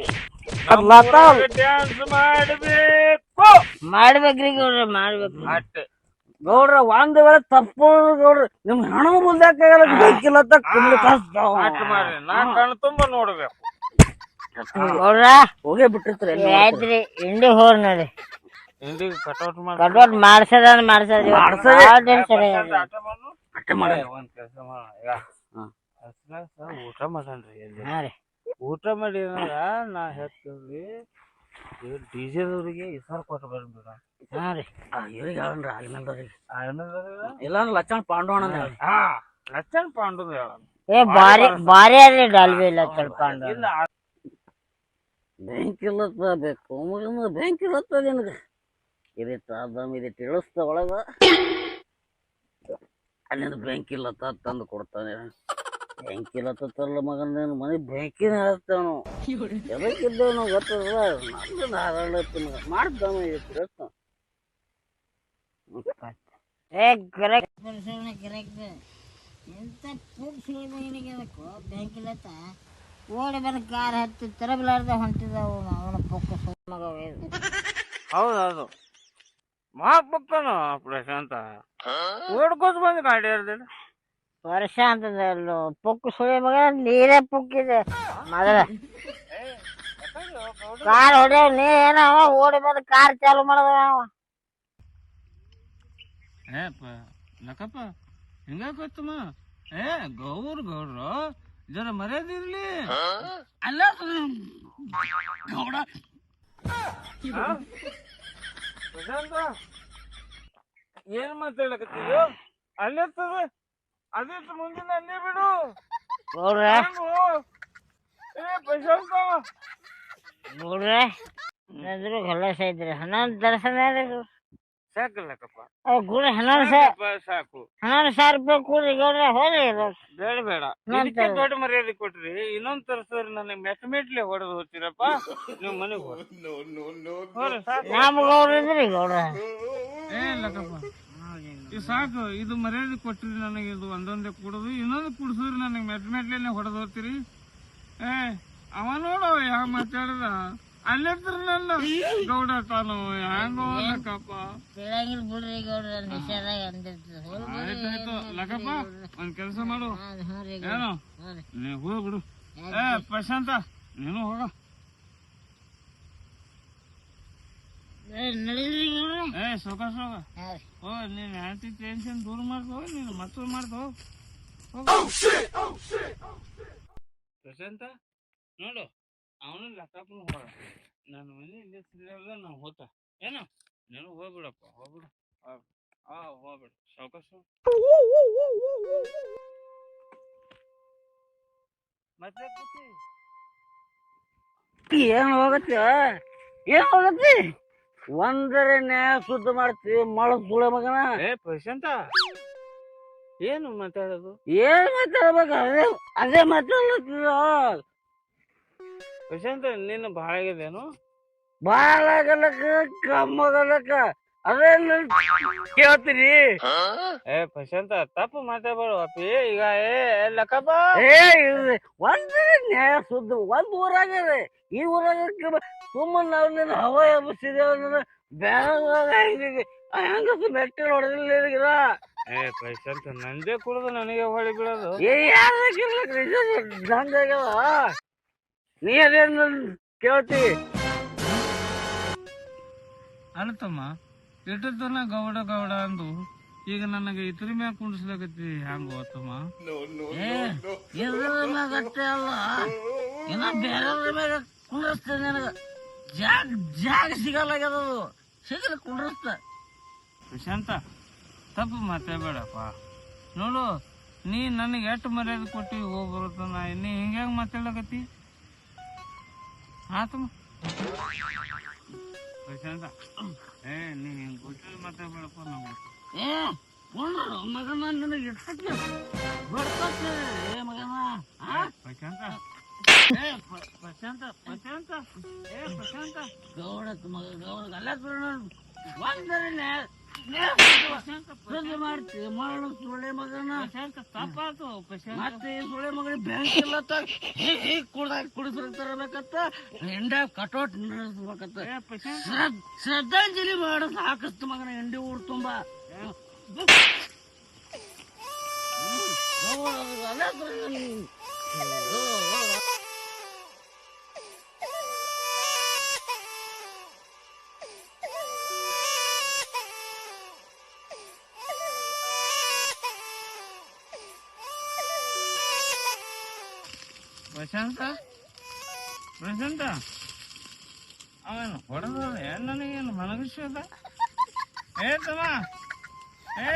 ಡ್ಯಾನ್ಸ್ ಮಾಡಬೇಕು. ಮಾಡ್ಬೇಕ್ರಿ ಗೌಡ್ರ ಮಾಡ್ಬೇಕು ಅಷ್ಟೇ ಗೌಡ್ರ ಒಂದ್ ವೇಳೆ ತಪ್ಪು ಗೌಡ್ರ ನಿಮ್ ಹಣ ಬೆಂಕಿ ಬೇಕಿಲ್ಲತ್ತ ಕುಂಬ್ಳಿ ಕಾಸ್ತಾವ ಅಷ್ಟ್ ಮಾಡ್ರಿ ನಾ ಕಣ್ ತುಂಬ ನೋಡ್ಬೇಕು. ಗೌಡ್ರ ಹೋಗೇ ಬಿಟ್ಟಿರ್ತೀರಿ ಆಯ್ತ್ರಿ ಇಂಡಿ ಹೋರ್ ನೋಡಿ. ಹಿಂಡಿ ಕಟೌಟ್ ಮಾಡಿ ಕಟೌಟ್ ಮಾಡ್ಸದ ಒಂದ್ ಕೆಲಸ ಮಾಡ. ಊಟ ಮಾಡನ್ರಿ ಹಾ ಊಟ ಮಾಡಿ ನಾ ಹೇಳ್ತೀವಿ ಡಿಜೆದವ್ರಿಗೆ ಇಸಾರ್ ಕೊಟ್ಟು ಬರ್ಬಿಡ ಹಾ ರೀ. ಇವ್ರಿಗೆ ಹೇಳನ್ರಿ ಆಗಿನಲ್ದವ್ರಿಗೆ ಆನಂದವ್ರಿಗೆ ಇಲ್ಲ ಅಂದ್ರೆ ಲಕ್ಷಣ ಪಾಂಡವಣ್ಣ ಹೇಳಿ. ಹಾ ಲಚ್ಚನ್ ಪಾಂಡುದು ಹೇಳ. ಏ ಬಾರಿ ಬಾರಿ ಅದ್ರಿ ಡಾಲ್ಬಿ ಲಕ್ಷಣ ಇಲ್ಲ ಬ್ಯಾಂಕ್ ಇಲ್ಲತ್ತ ಬೇಕು ಮಗನ ಬ್ಯಾಂಕ್ ಇಲ್ಲತ್ತ ನಿನಗೆ ಇದಿತ್ತು ಅದಮ್ ಇದು ಇಳಿಸ್ತ ಒಳಗ. ಅಲ್ಲಿಂದ ಬ್ಯಾಂಕ್ ಇಲ್ಲತ್ತ ತಂದು ಕೊಡ್ತಾನೆ. ಬ್ಯಾಂಕ್ ಇಲ್ಲತ್ತಲ್ಲ ಮಗನ, ನಿನ್ನ ಮನೆ ಬ್ಯಾಂಕಿನ ಹಾಕ್ತಾನು ಎದಕ್ಕಿದ್ದೇವೆ ನಾವು ಗೊತ್ತದ ನಮ್ದು ಧಾರಾಳತಿ ಮಗ ಇದಕ್ಕೆ ಇಳಿಸ್ತ ಏ, ಕರೆಕ್ಟ್. ಕರೆಕ್ಟ್. ಎಂತ ಅದಕ್ಕೂ ಬ್ಯಾಂಕ್ ಇಲ್ಲತ್ತ ಓಡಿ ಬಂದು ಕಾರ್ ಹತ್ತಿ ತರಬಲಾರ್ದ ಹೊಂಟಿದವು ಅವನ ಪೊಕ್ಕ ಮಗ ಮಾ ಹೌದೌದು ಮಾಡ್ಬೇಕನು ಪ್ರಶಾಂತ. ಓಡ್ಕೋತ ಬಂದು ಗಾಡಿ ಹರ್ದಿಲ್ಲ. ವರ್ಷ ಅಂತದಲ್ಲ ಪೊಕ್ಕು ಸುಳಿ ಮಗ ನೀರೇ ಪುಕ್ಕಿದೆ. ಮೊದಲ ಕಾರ್ ಹೊಡೆಯವ್ ನೀ ಏನವ ಓಡಿ ಬಂದು ಕಾರ್ ಚಾಲು ಮಾಡದ ಅವ. ಏ ಲಕ್ಕಪ್ಪ ಹಿಂಗಾಕೋತ್ತಮ್ಮ ಏ ಗೌರ್ ಗೌಡ್ರು ಜರ ಮರ್ಯಾದಿರ್ಲಿ ಅಲ್ಲ ಗೌಡ. ಪ್ರಶಾಂತ ಏನ್ ಮಾತಾಡಕತ್ತೀಯೋ ಅಲ್ಲಿರ್ತದ ಅದಿತ್ತು ಮುಂದಿನ ಅಲ್ಲೇ ಬಿಡು. ಹೆಂಗು? ಏ ಪ್ರಶಾಂತ. ಗೌಡ್ರ ನಂದ್ರು ಹೊಲಸ ಇದ್ರಿ ಹನ್ನೊಂದು ದರ್ಶನ ಸಾಕು ಲಕ್ಕಪ್ಪ ಗುಡ ಹನ್ನೊಂದು ಸಾವಿರ ಸಾಕು. ಹನ್ನೊಂದು ಸಾವಿರ ರೂಪಾಯಿ ಕೂಡಿ ಗೌಡ್ರ ಹೋದ್ರಿ ಇದು. ಬೇಡ ಬೇಡ. ಇದಕ್ಕೆ ದೊಡ್ಡ ಮರ್ಯಾದೆ ಕೊಟ್ರಿ. ಇನ್ನೊಂದ್ ತರ್ಸೋರಿ ನನಗೆ ಹೊಡೆದು ಹೋಗ್ತೀರಪ್ಪ. ನೀವು ಮನೆಗೆ ಹೋಗ್ರಿ. [laughs] ಗೌಡ್ರ ಇದ್ರಿ ಗೌಡ್ರ. ಇದು ಸಾಕು. ಇದು ಮರ್ಯಾದೆ ಕೊಟ್ರಿ ನನಗೆ. ಇದು ಒಂದೊಂದೇ ಕೊಡುದು ಇನ್ನೊಂದು ಕುಡಿಸಿದ್ರೆ ನನಗೆ ಮೆಟ್ ಮೆಟ್ಲೆ ಹೊಡೆದು ಹೋಗ್ತೀರಿ. ಏ ಅವ ನೋಡು ಯಾವ ಮಾತಾಡದ. ಅಲ್ಲಿರ್ತಾರಲ್ಲ ಗೌಡ ತಾನು ಹ್ಯಾಂಗೋ ಲಕ್ಕಪ್ಪ? ಬಿಡ್ರಿ ಗೌಡ್ರ ನಿಷೇಧಾಗ ಅಂದಿರ್ತದ ಆಯ್ತಾಯ್ತು ಲಕ್ಕಪ್ಪ ಒಂದ್ ಕೆಲಸ ಮಾಡು. ಏನು? ಹೋಗ್ಬಿಡು ಏ ಪ್ರಶಾಂತ ನೀನು ಹೋಗ. ಏ ಸೋಗ ಸೋಗ ಹಾಂ ರೀ. ಓ ನೀನ್ ಹೆಂಡತಿ ಟೆನ್ಷನ್ ದೂರ ಮಾಡ್ಕೋ ನೀನು ಮಕ್ಕಳು ಮಾಡ್ಕೋ. ಪ್ರಶಾಂತ ನೋಡು. ಅವನು ಲ್ಯಾಪ್ಟಾಪ್ನು ಹೊರ ನನ್ನ ಮನೆ ಇಲ್ಲಿ ನಾನು ನಾವು ಹೋತ ಏನು? ನೀನು ಹೋಗ್ಬಿಡಪ್ಪ ಹೋಗ್ಬಿಡು. ಆ- ಹೋಗ್ಬಿಡು. ಸಾವಕಾಶ ಮತ್ತೆ ಏನ್ ಹೋಗತ್ತೆ? ಏನ್ ಹೋಗತ್ತೆ? ಒಂದರ ನ್ಯಾಯ ಶುದ್ಧ ಮಾಡ್ತೀವಿ ಮಳ ಸುಳೆ ಮಗನ. ಏ ಪ್ರಶಾಂತ. ಏನು ಮಾತಾಡೋದು? ಏನ್ ಮಾತಾಡ್ಬೇಕು? ಅದೇ ಅದೇ ಮಾತಾಡ್ಲತ್ತಿದ ಪ್ರಶಾಂತ ನಿನ್ನ ಭಾಳ ಆಗಿದೇನು? ಬಾಳ ಆಗಲಕ್ಕ ಕಮ್ಮಗಲಕ್ಕ ಅದೇ ಕೇಳ್ತೀರಿ? ಏ ಪ್ರಶಾಂತ ತಪ್ಪು ಮಾತಾಡ್ಬೇಡ ಅಪ್ಪಿ ಈಗ ಏ ಲಕ್ಕಪ್ಪ ಏ ಇಲ್ರಿ ಒಂದರ ನ್ಯಾಯ ಸುದ್ದು ಒಂದ್ ಊರಾಗಿದೆ. ಈ ಊರಾಗ ಸುಮ್ಮನೆ ನಾವು ನಿನ್ನ ಹವ ಎಬ್ಬಿಸಿದೇವ ಬೇರೆ ಹೆಂಗ ಹೆಂಗಸು ಮೆಟ್ಟಿ ಹೊಡೆದಿಲ್ಲ ಏ ಪ್ರಶಾಂತ ನಂದೇ ಕುಡಿದು ನನಗೆ ಹೊಳಿ ಬಿಡೋದು. ಏ ಯಾರ ನಿಜ ಹಂಗಾಗ್ಯದ ನೀ ಅದೇನು ಕೇಳ್ತಿ? ಇಟ್ಟು ತನ ಗೌಡ ಗೌಡ ಅಂದು ಈಗ ನನಗೆ ಇತರ ಮ್ಯಾಗ ಕುಂಡಿಸ್ಲಾಕತ್ತಿ ಹ್ಯಾಂಗ ಹೋತಮ್ಮ ಏ ಇದ್ರ ಮ್ಯಾಗ ಅಷ್ಟೇ ಅಲ್ಲ. ಇನ್ನ ಬೇರೆ ಮ್ಯಾಗ ಕುಂಡ್ರಸ್ತೇನೆ ನಿನಗ. ಜಾಗ ಜಾಗ ಸಿಗಲ್ಲಾಗ್ಯದ ಅದು. ಸಿಗಲ್ಲ ಕುಂಡಿಸ್ತ ಪ್ರಶಾಂತ ತಪ್ಪು ಮಾತಾಡ್ಬೇಡಪ್ಪ ನೋಡು ನೀ ನನಗೆ ಎಷ್ಟು ಮರ್ಯಾದೆ ಕೊಟ್ಟಿ ಹೋಗಿ ಬರುತ್ತ ನಾ ನೀ ಹಿಂಗ್ಯಾಂಗ ಮಾತಾಡ್ಲಕತ್ತಿ? ಆತಮ್ಮ. ಏ ನೀ ಹಿಂಗ್ ಕೊಟ್ಟಿದ್ದು ಮಾತಾಡ್ಬೇಡಪ್ಪ ನಾವು ಏ ಕುಂಡ್ರು ಮಗನ ನಿನಗೆ ಎಷ್ಟಕ್ಕೆ ಬರ್ತದೆ ಏ ಮಗನ? ಪ್ರಶಾಂತ. ಏ ಪ್ರ- ಪ್ರಶಾಂತ ಪ್ರಶಾಂತ. ಏ ಪ್ರಶಾಂತ. ಗೌಡ ಮಗ ಗೌಡ ಅಲ್ಲ ಒಂದರೆ ಶುದ್ಧ ಮಾಡ್ತೀವಿ ಸುಳ್ಳೆ ಮಗನ. ತಪ್ಪಾತು. ಮತ್ತೆ ಸುಳ್ಳೆ ಮಗನಿಗೆ ಬ್ಯಾಂಕ್ ಇಲ್ಲ ಕುಡ್ದಾಗ ಕುಡಿಸಿರ್ತಾರಬೇಕತ್ತ ಎಂಡ ಕಟೋಟ್ ನಡೆಸ್ಬೇಕತ್ತ. ಶ್ರದ್ಧಾಂಜಲಿ ಮಾಡೋ ಸಾಕಷ್ಟು ಮಗನ ಎಂಡಿ ಊರು ತುಂಬ. ಪ್ರಶಾಂತ? ಪ್ರಶಾಂತ? ಅವನು ಹೊಡೆದ ನನಗೇನು ಮನಗಿಸೋದ ಏ ತಮ್ಮ! ಏ